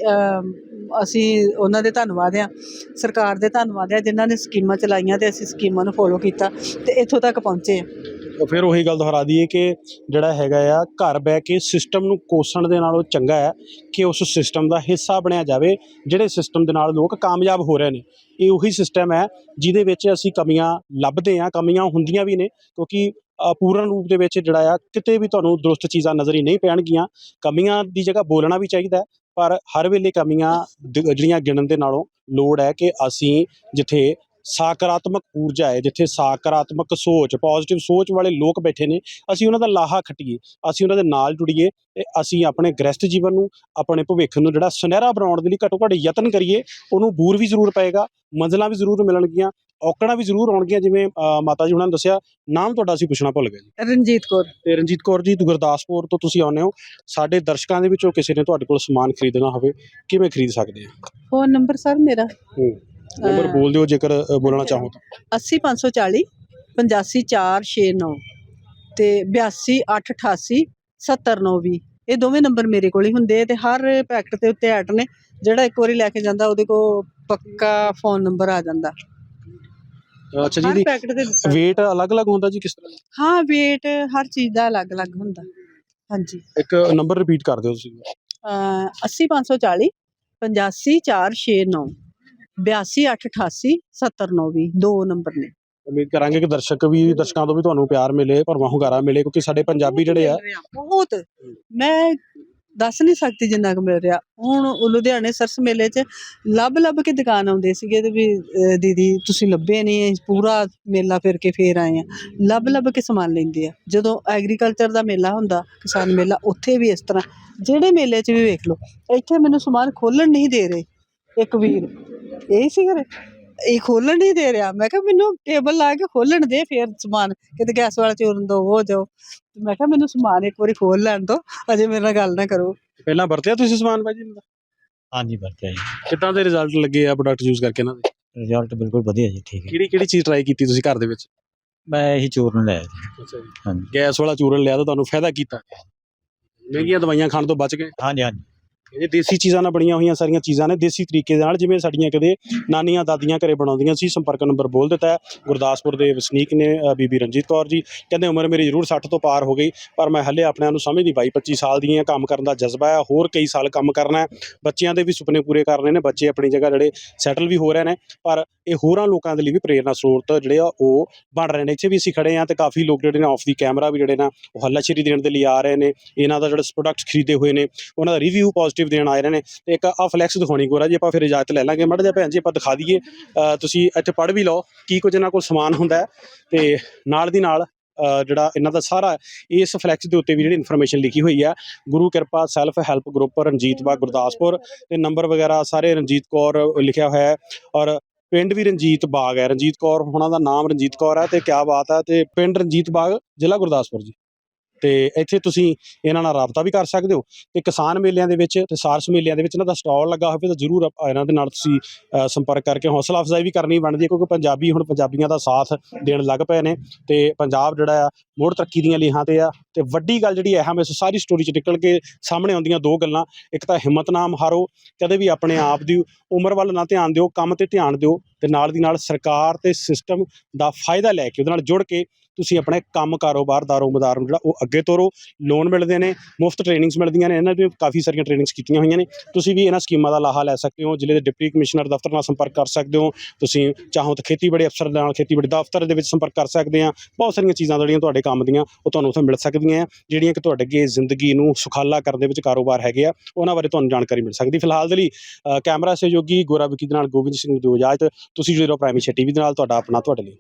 ਅਸੀਂ ਉਹਨਾਂ ਦੇ ਧੰਨਵਾਦ ਆ ਸਰਕਾਰ ਦੇ ਧੰਨਵਾਦ ਆ ਜਿਨ੍ਹਾਂ ਨੇ ਸਕੀਮਾਂ ਚਲਾਈਆਂ ਤੇ ਅਸੀਂ ਸਕੀਮਾਂ ਨੂੰ ਫੋਲੋ ਕੀਤਾ ਤੇ ਇੱਥੋਂ ਤੱਕ ਪਹੁੰਚੇ ਆ ਫਿਰ ਉਹੀ ਗੱਲ ਦੁਹਰਾ ਦਈਏ ਕਿ ਜਿਹੜਾ ਹੈਗਾ ਆ ਘਰ ਬਹਿ ਕੇ ਸਿਸਟਮ ਨੂੰ ਕੋਸਣ ਦੇ ਨਾਲੋਂ ਚੰਗਾ ਹੈ ਕਿ ਉਸ ਸਿਸਟਮ ਦਾ ਹਿੱਸਾ ਬਣਿਆ ਜਾਵੇ ਜਿਹੜੇ ਸਿਸਟਮ ਦੇ ਨਾਲ ਲੋਕ ਕਾਮਯਾਬ ਹੋ ਰਹੇ ਨੇ। ਇਹ ਉਹੀ ਸਿਸਟਮ ਹੈ ਜਿਹਦੇ ਵਿੱਚ ਅਸੀਂ ਕਮੀਆਂ ਲੱਭਦੇ ਹਾਂ ਕਮੀਆਂ ਹੁੰਦੀਆਂ ਵੀ ਨੇ ਕਿਉਂਕਿ ਪੂਰਨ ਰੂਪ ਦੇ ਵਿੱਚ ਜਿਹੜਾ ਆ, ਕਿਤੇ ਵੀ ਤੁਹਾਨੂੰ ਦਰੁਸਤ ਚੀਜ਼ਾਂ ਨਜ਼ਰ ਹੀ ਨਹੀਂ ਪੈਣਗੀਆਂ। ਕਮੀਆਂ ਦੀ ਜਗ੍ਹਾ ਬੋਲਣਾ ਵੀ ਚਾਹੀਦਾ ਪਰ ਹਰ ਵੇਲੇ ਕਮੀਆਂ ਦ- ਜਿਹੜੀਆਂ ਗਿਣਨ ਦੇ ਨਾਲੋਂ ਲੋੜ ਹੈ ਕਿ ਅਸੀਂ ਜਿੱਥੇ ਸਕਾਰਾਤਮਕ ਊਰਜਾ ਹੈ, ਜਿੱਥੇ ਸਕਾਰਾਤਮਕ ਸੋਚ ਪੋਜ਼ਿਟਿਵ ਸੋਚ ਵਾਲੇ ਲੋਕ ਬੈਠੇ ਨੇ, ਅਸੀਂ ਉਹਨਾਂ ਦਾ ਲਾਹਾ ਖੱਟੀਏ, ਅਸੀਂ ਉਹਨਾਂ ਦੇ ਨਾਲ ਜੁੜੀਏ ਤੇ ਅਸੀਂ ਆਪਣੇ ਗ੍ਰਸਤ ਜੀਵਨ ਨੂੰ, ਆਪਣੇ ਭਵਿੱਖ ਨੂੰ ਜਿਹੜਾ ਸੁਨਹਿਰਾ ਬਣਾਉਣ ਦੇ ਲਈ ਘੱਟੋ ਘੱਟ ਯਤਨ ਕਰੀਏ, ਉਹਨੂੰ ਬੂਰ ਵੀ ਜ਼ਰੂਰ ਪਏਗਾ, ਮੰਜ਼ਲਾਂ ਵੀ ਜ਼ਰੂਰ ਮਿਲਣਗੀਆਂ ਔਕੜਾਂ ਵੀ ਜ਼ਰੂਰ ਆਉਣਗੀਆਂ ਜਿਵੇਂ ਮਾਤਾ ਜੀ ਹੁਣਾਂ ਨੇ ਦੱਸਿਆ। ਨਾਮ ਤੁਹਾਡਾ ਅਸੀਂ ਪੁੱਛਣਾ ਭੁੱਲ ਗਏ ਜੀ। ਰਣਜੀਤ ਕੌਰ। ਤੇ ਰਣਜੀਤ ਕੌਰ ਜੀ ਗੁਰਦਾਸਪੁਰ ਤੋਂ ਤੁਸੀਂ ਆਉਂਦੇ ਹੋ। ਸਾਡੇ ਦਰਸ਼ਕਾਂ ਦੇ ਵਿੱਚੋਂ ਕਿਸੇ ਨੇ ਤੁਹਾਡੇ ਕੋਲ ਸਮਾਨ ਖਰੀਦਣਾ ਹੋਵੇ ਕਿਵੇਂ ਖਰੀਦ ਸਕਦੇ ਆ? ਫੋਨ ਨੰਬਰ ਸਰ ਮੇਰਾ? ਨੰਬਰ ਬੋਲ ਦਿਓ ਜੇਕਰ ਬੋਲਣਾ ਚਾਹੋ ਤਾਂ। 80540 85469 ਤੇ 8288 70920 ਇਹ ਦੋਵੇਂ ਨੰਬਰ ਮੇਰੇ ਕੋਲ ਹੀ ਹੁੰਦੇ ਤੇ ਹਰ ਪੈਕਟ ਦੇ ਉੱਤੇ ਐਡ ਨੇ। ਜਿਹੜਾ ਇੱਕ ਵਾਰੀ ਲੈ ਕੇ ਜਾਂਦਾ ਉਹਦੇ ਕੋਲ ਪੱਕਾ ਫੋਨ ਨੰਬਰ ਆ ਜਾਂਦਾ। ਅੱਛਾ ਜੀ ਹਰ ਦੀ ਪੈਕਟ ਦੇ ਦਿੱਤਾ weight ਅਲੱਗ-ਅਲੱਗ ਹੁੰਦਾ ਜੀ ਕਿਸ ਤਰ੍ਹਾਂ? ਹਾਂ weight ਹਰ ਚੀਜ਼ ਦਾ ਅਲੱਗ-ਅਲੱਗ ਹੁੰਦਾ। ਹਾਂਜੀ। ਇੱਕ ਨੰਬਰ ਰਿਪੀਟ ਕਰ ਦਿਓ ਤੁਸੀਂ। ਅਹ 80540 85469 82888 70920 ਦੋ ਨੰਬਰ ਨੇ। ਉਮੀਦ ਕਰਾਂਗੇ ਕਿ ਦਰਸ਼ਕ ਵੀ ਦਰਸ਼ਕਾਂ ਤੋਂ ਵੀ ਤੁਹਾਨੂੰ ਪਿਆਰ ਮਿਲੇ ਭਰਵਾਂ ਹੁੰਗਾਰਾ ਮਿਲੇ ਕਿਉਂਕਿ ਸਾਡੇ ਪੰਜਾਬੀ ਜਿਹੜੇ ਆ ਬਹੁਤ। ਮੈਂ ਦੱਸ ਨਹੀਂ ਸਕਦੀ ਜਿੰਨਾ ਕੁ ਮਿਲ ਰਿਹਾ। ਹੁਣ ਉਹ ਲੁਧਿਆਣੇ ਸਰਸ ਮੇਲੇ 'ਚ ਲੱਭ ਲੱਭ ਕੇ ਦੁਕਾਨ ਆਉਂਦੇ ਸੀਗੇ ਤੇ ਵੀ ਦੀਦੀ ਤੁਸੀਂ ਲੱਭੇ ਨਹੀਂ ਪੂਰਾ ਮੇਲਾ ਫਿਰ ਕੇ ਫੇਰ ਆਏ ਆ। ਲੱਭ ਲੱਭ ਕੇ ਸਮਾਨ ਲੈਂਦੇ ਆ। ਜਦੋਂ ਐਗਰੀਕਲਚਰ ਦਾ ਮੇਲਾ ਹੁੰਦਾ, ਕਿਸਾਨ ਮੇਲਾ, ਉੱਥੇ ਵੀ ਇਸ ਤਰ੍ਹਾਂ। ਜਿਹੜੇ ਮੇਲੇ 'ਚ ਵੀ ਵੇਖ ਲਓ, ਇੱਥੇ ਮੈਨੂੰ ਸਮਾਨ ਖੋਲਣ ਨਹੀਂ ਦੇ ਰਹੇ ਇੱਕ ਵੀਰ। ਇਹ ਸੀ ਘਰੇ। ਇਹ ਖੋਲਣ ਨਹੀਂ ਦੇ ਰਿਹਾ। ਮੈਂ ਕਿਹਾ ਮੈਨੂੰ ਟੇਬਲ ਲਾ ਕੇ ਖੋਲਣ ਦੇ ਫੇਰ ਸਮਾਨ। ਕਿਤੇ ਗੈਸ ਵਾਲਾ ਚੋਰਨ ਦੋ ਹੋ ਜਾਓ ਤੇ ਮੈਂ ਕਿਹਾ ਮੈਨੂੰ ਸਮਾਨ ਇੱਕ ਵਾਰੀ ਖੋਲ ਲੈਣ ਦੋ ਅਜੇ ਮੇਰੇ ਨਾਲ ਗੱਲ ਨਾ ਕਰੋ। ਪਹਿਲਾਂ ਵਰਤਿਆ ਤੁਸੀਂ ਸਮਾਨ ਭਾਜੀ ਇਹਨਾਂ ਦਾ? ਹਾਂਜੀ ਵਰਤਿਆ ਜੀ। ਕਿੱਦਾਂ ਦੇ ਰਿਜ਼ਲਟ ਲੱਗੇ ਆ ਪ੍ਰੋਡਕਟ ਯੂਜ਼ ਕਰਕੇ ਇਹਨਾਂ ਦੇ? ਰਿਜ਼ਲਟ ਬਿਲਕੁਲ ਵਧੀਆ ਜੀ ਠੀਕ ਹੈ। ਕਿਹੜੀ ਕਿਹੜੀ ਚੀਜ਼ ਟਰਾਈ ਕੀਤੀ ਤੁਸੀਂ ਘਰ ਦੇ ਵਿੱਚ? ਮੈਂ ਇਹੀ ਚੂਰਨ ਲਿਆ ਜੀ। ਅੱਛਾ ਜੀ। ਹਾਂਜੀ। ਗੈਸ ਵਾਲਾ ਚੂਰਨ ਲਿਆ ਤਾਂ ਤੁਹਾਨੂੰ ਫਾਇਦਾ ਕੀਤਾ। ਮਹਿੰਗੀਆਂ ਦਵਾਈਆਂ ਖਾਣ ਤੋਂ ਬਚ ਗਏ। ਹਾਂਜੀ ਹਾਂਜੀ। ਇਹ ਦੇਸੀ ਚੀਜ਼ਾਂ ਨਾਲ ਬਣੀਆਂ ਹੋਈਆਂ ਸਾਰੀਆਂ ਚੀਜ਼ਾਂ ਨੇ ਦੇਸੀ ਤਰੀਕੇ ਦੇ ਨਾਲ, ਜਿਵੇਂ ਸਾਡੀਆਂ ਕਦੇ ਨਾਨੀਆਂ ਦਾਦੀਆਂ ਘਰੇ ਬਣਾਉਂਦੀਆਂ ਸੀ, ਸੰਪਰਕ ਨੰਬਰ ਬੋਲ ਦਿੱਤਾ ਗੁਰਦਾਸਪੁਰ ਦੇ ਵਸਨੀਕ ਨੇ ਬੀਬੀ ਰਣਜੀਤ ਕੌਰ ਜੀ। ਕਹਿੰਦੇ ਉਮਰ ਮੇਰੀ ਜ਼ਰੂਰ 60 ਤੋਂ ਪਾਰ ਹੋ ਗਈ, ਪਰ ਮੈਂ ਹੱਲੇ ਆਪਣੇ ਆਪ ਨੂੰ ਸਮਝਦੀ ਬਾਈ 25 ਸਾਲ ਦੀ ਹਾਂ, ਕੰਮ ਕਰਨ ਦਾ ਜਜ਼ਬਾ ਹੈ, ਹੋਰ ਕਈ ਸਾਲ ਕੰਮ ਕਰਨਾ ਹੈ। ਬੱਚਿਆਂ ਦੇ ਵੀ ਸੁਪਨੇ ਪੂਰੇ ਕਰਨੇ ਨੇ, ਬੱਚੇ ਆਪਣੀ ਜਗ੍ਹਾ ਜਿਹੜੇ ਸੈਟਲ ਵੀ ਹੋ ਰਹੇ ਨੇ, ਪਰ ਇਹ ਹੋਰਾਂ ਲੋਕਾਂ ਦੇ ਲਈ ਵੀ ਪ੍ਰੇਰਨਾ ਸਰੋਤ ਜਿਹੜੇ ਆ, ਉਹ ਬਣ ਰਹੇ ਨੇ। ਇੱਥੇ ਵੀ ਅਸੀਂ ਖੜੇ ਆ ਤੇ ਕਾਫੀ ਲੋਕ ਜਿਹੜੇ ਨੇ ਆਫ ਦੀ ਕੈਮਰਾ ਵੀ ਜਿਹੜੇ ਨਾ, ਉਹ ਹੱਲਾਸ਼ੇਰੀ ਦੇਣ ਦੇ ਲਈ ਆ ਰਹੇ ਨੇ। ਇਹਨਾਂ ਦਾ ਜਿਹੜਾ ਪ੍ਰੋਡਕਟ ਖਰੀਦੇ ਹੋਏ ਨੇ, ਉਹਨਾਂ ਦਾ ਰਿਵਿਊ ਪੋਜ਼ਿਟਿਵ ਦੇਣ ਆ ਰਹੇ ਨੇ ਤੇ ਇੱਕ ਆ ਫਲੈਕਸ ਦਿਖਾਉਣੀ ਗੋਰਾ ਜੀ, ਆਪਾਂ ਫਿਰ ਇਜਾਜ਼ਤ ਲੈ ਲਾਂਗੇ। ਮੜ ਜਾ ਭੈਣ ਜੀ, ਆਪਾਂ ਦਿਖਾ ਦਈਏ। ਤੁਸੀਂ ਇੱਥੇ ਪੜ੍ਹ ਵੀ ਲਓ ਕੀ ਕੁਝ ਇਹਨਾਂ ਕੋਲ ਸਮਾਨ ਹੁੰਦਾ ਹੈ ਤੇ ਨਾਲ ਦੀ ਨਾਲ ਜਿਹੜਾ ਇਹਨਾਂ ਦਾ ਸਾਰਾ ਇਸ ਫਲੈਕਸ ਦੇ ਉੱਤੇ ਵੀ ਜਿਹੜੀ ਇਨਫੋਰਮੇਸ਼ਨ ਲਿਖੀ ਹੋਈ ਹੈ, Guru Kirpa self help group Ranjit Bagh Gurdaspur ਤੇ ਨੰਬਰ ਵਗੈਰਾ ਸਾਰੇ ਰਣਜੀਤ ਕੌਰ ਲਿਖਿਆ ਹੋਇਆ ਹੈ ਔਰ ਪਿੰਡ ਵੀ ਰਣਜੀਤ ਬਾਗ ਹੈ। ਰਣਜੀਤ ਕੌਰ, ਉਹਨਾਂ ਦਾ ਨਾਮ ਰਣਜੀਤ ਕੌਰ ਹੈ ਤੇ ਕਿਆ ਬਾਤ ਹੈ ਤੇ ਪਿੰਡ ਰਣਜੀਤ ਬਾਗ ਜ਼ਿਲ੍ਹਾ ਗੁਰਦਾਸਪੁਰ ਜੀ। ਤੇ ਇੱਥੇ ਤੁਸੀਂ ਇਹਨਾਂ ਨਾਲ ਰਾਬਤਾ ਵੀ ਕਰ ਸਕਦੇ ਹੋ ਤੇ ਕਿਸਾਨ ਮੇਲਿਆਂ ਦੇ ਵਿੱਚ ਤੇ ਸਾਰਸ ਮੇਲਿਆਂ ਦੇ ਵਿੱਚ ਇਹਨਾਂ ਦਾ ਸਟਾਲ ਲੱਗਾ ਹੋਵੇ ਤਾਂ ਜ਼ਰੂਰ ਇਹਨਾਂ ਦੇ ਨਾਲ ਤੁਸੀਂ ਸੰਪਰਕ ਕਰਕੇ ਹੌਸਲਾ ਅਫਜ਼ਾਈ ਵੀ ਕਰਨੀ ਬਣਦੀ ਹੈ ਕਿਉਂਕਿ ਪੰਜਾਬੀ ਹੁਣ ਪੰਜਾਬੀਆਂ ਦਾ ਸਾਥ ਦੇਣ ਲੱਗ ਪਏ ਨੇ ਤੇ ਪੰਜਾਬ ਜਿਹੜਾ ਆ ਮੋੜ ਤਰੱਕੀ ਦੀਆਂ ਲੀਹਾਂ ਤੇ ਆ ਤੇ ਵੱਡੀ ਗੱਲ ਜਿਹੜੀ ਅਹਿਮ ਇਸ ਸਾਰੀ ਸਟੋਰੀ 'ਚ ਨਿਕਲ ਕੇ ਸਾਹਮਣੇ ਆਉਂਦੀਆਂ ਦੋ ਗੱਲਾਂ, ਇੱਕ ਤਾਂ ਹਿੰਮਤ ਨਾਮ ਹਾਰੋ, ਕਦੇ ਵੀ ਆਪਣੇ ਆਪ ਦੀ ਉਮਰ ਵੱਲ ਨਾ ਧਿਆਨ ਦਿਓ, ਕੰਮ ਤੇ ਧਿਆਨ ਦਿਓ ਤੇ ਨਾਲ ਦੀ ਨਾਲ ਸਰਕਾਰ ਤੇ ਸਿਸਟਮ ਦਾ ਫਾਇਦਾ ਲੈ ਕੇ ਉਹਦੇ ਨਾਲ ਜੁੜ ਕੇ ਤੁਸੀਂ ਆਪਣੇ ਕੰਮ ਕਾਰੋਬਾਰ ਦਾਰੋਮਦਾਰ ਨੂੰ ਜਿਹੜਾ ਉਹ ਅੱਗੇ ਤੋਰੋ। ਲੋਨ ਮਿਲਦੇ ਨੇ, ਮੁਫਤ ਟ੍ਰੇਨਿੰਗਸ ਮਿਲਦੀਆਂ ਨੇ, ਇਹਨਾਂ ਦੀ ਕਾਫੀ ਸਾਰੀਆਂ ਟ੍ਰੇਨਿੰਗਸ ਕੀਤੀਆਂ ਹੋਈਆਂ ਨੇ। ਤੁਸੀਂ ਵੀ ਇਹਨਾਂ ਸਕੀਮਾਂ ਦਾ ਲਾਹਾ ਲੈ ਸਕਦੇ ਹੋ, ਜ਼ਿਲ੍ਹੇ ਦੇ ਡਿਪਟੀ ਕਮਿਸ਼ਨਰ ਦਫ਼ਤਰ ਨਾਲ ਸੰਪਰਕ ਕਰ ਸਕਦੇ ਹੋ। ਤੁਸੀਂ ਚਾਹੋ ਤਾਂ ਖੇਤੀਬਾੜੀ ਅਫਸਰ ਨਾਲ, ਖੇਤੀਬਾੜੀ ਦਫ਼ਤਰ ਦੇ ਵਿੱਚ ਸੰਪਰਕ ਕਰ ਸਕਦੇ ਆ ਬਹੁਤ ਸਾਰੀਆਂ ਚੀਜ਼ਾਂ ਜਿਹੜੀਆਂ ਤੁਹਾਡੇ ਕੰਮ ਦੀਆਂ, ਉਹ ਤੁਹਾਨੂੰ ਉੱਥੇ ਮਿਲ ਸਕਦੀਆਂ ਜਿਹੜੀਆਂ ਕਿ ਤੁਹਾਡੇ ਅੱਗੇ ਜ਼ਿੰਦਗੀ ਨੂੰ ਸੁਖਾਲਾ ਕਰਨ ਦੇ ਵਿੱਚ ਕਾਰੋਬਾਰ ਹੈਗੇ ਆ। ਉਹਨਾਂ ਬਾਰੇ ਤੁਹਾਨੂੰ ਜਾਣਕਾਰੀ ਮਿਲ ਸਕਦੀ। ਫਿਲਹਾਲ ਦੇ ਲਈ ਕੈਮਰਾ ਸਹਿਯੋਗੀ ਗੋਰਾ ਵਿਕੀ ਦੇ ਨਾਲ ਗੋਬਿੰਦ ਸਿੰਘ ਦੀ ਇਜਾਜ਼ਤ ਤੁਸੀਂ ਜੁੜੇ ਰਹੋ ਪ੍ਰਾਈਮ ਛੇ ਟੀਵੀ ਦੇ ਨਾਲ ਤੁਹਾਡਾ ਆਪਣਾ ਤੁਹਾਡੇ ਲਈ।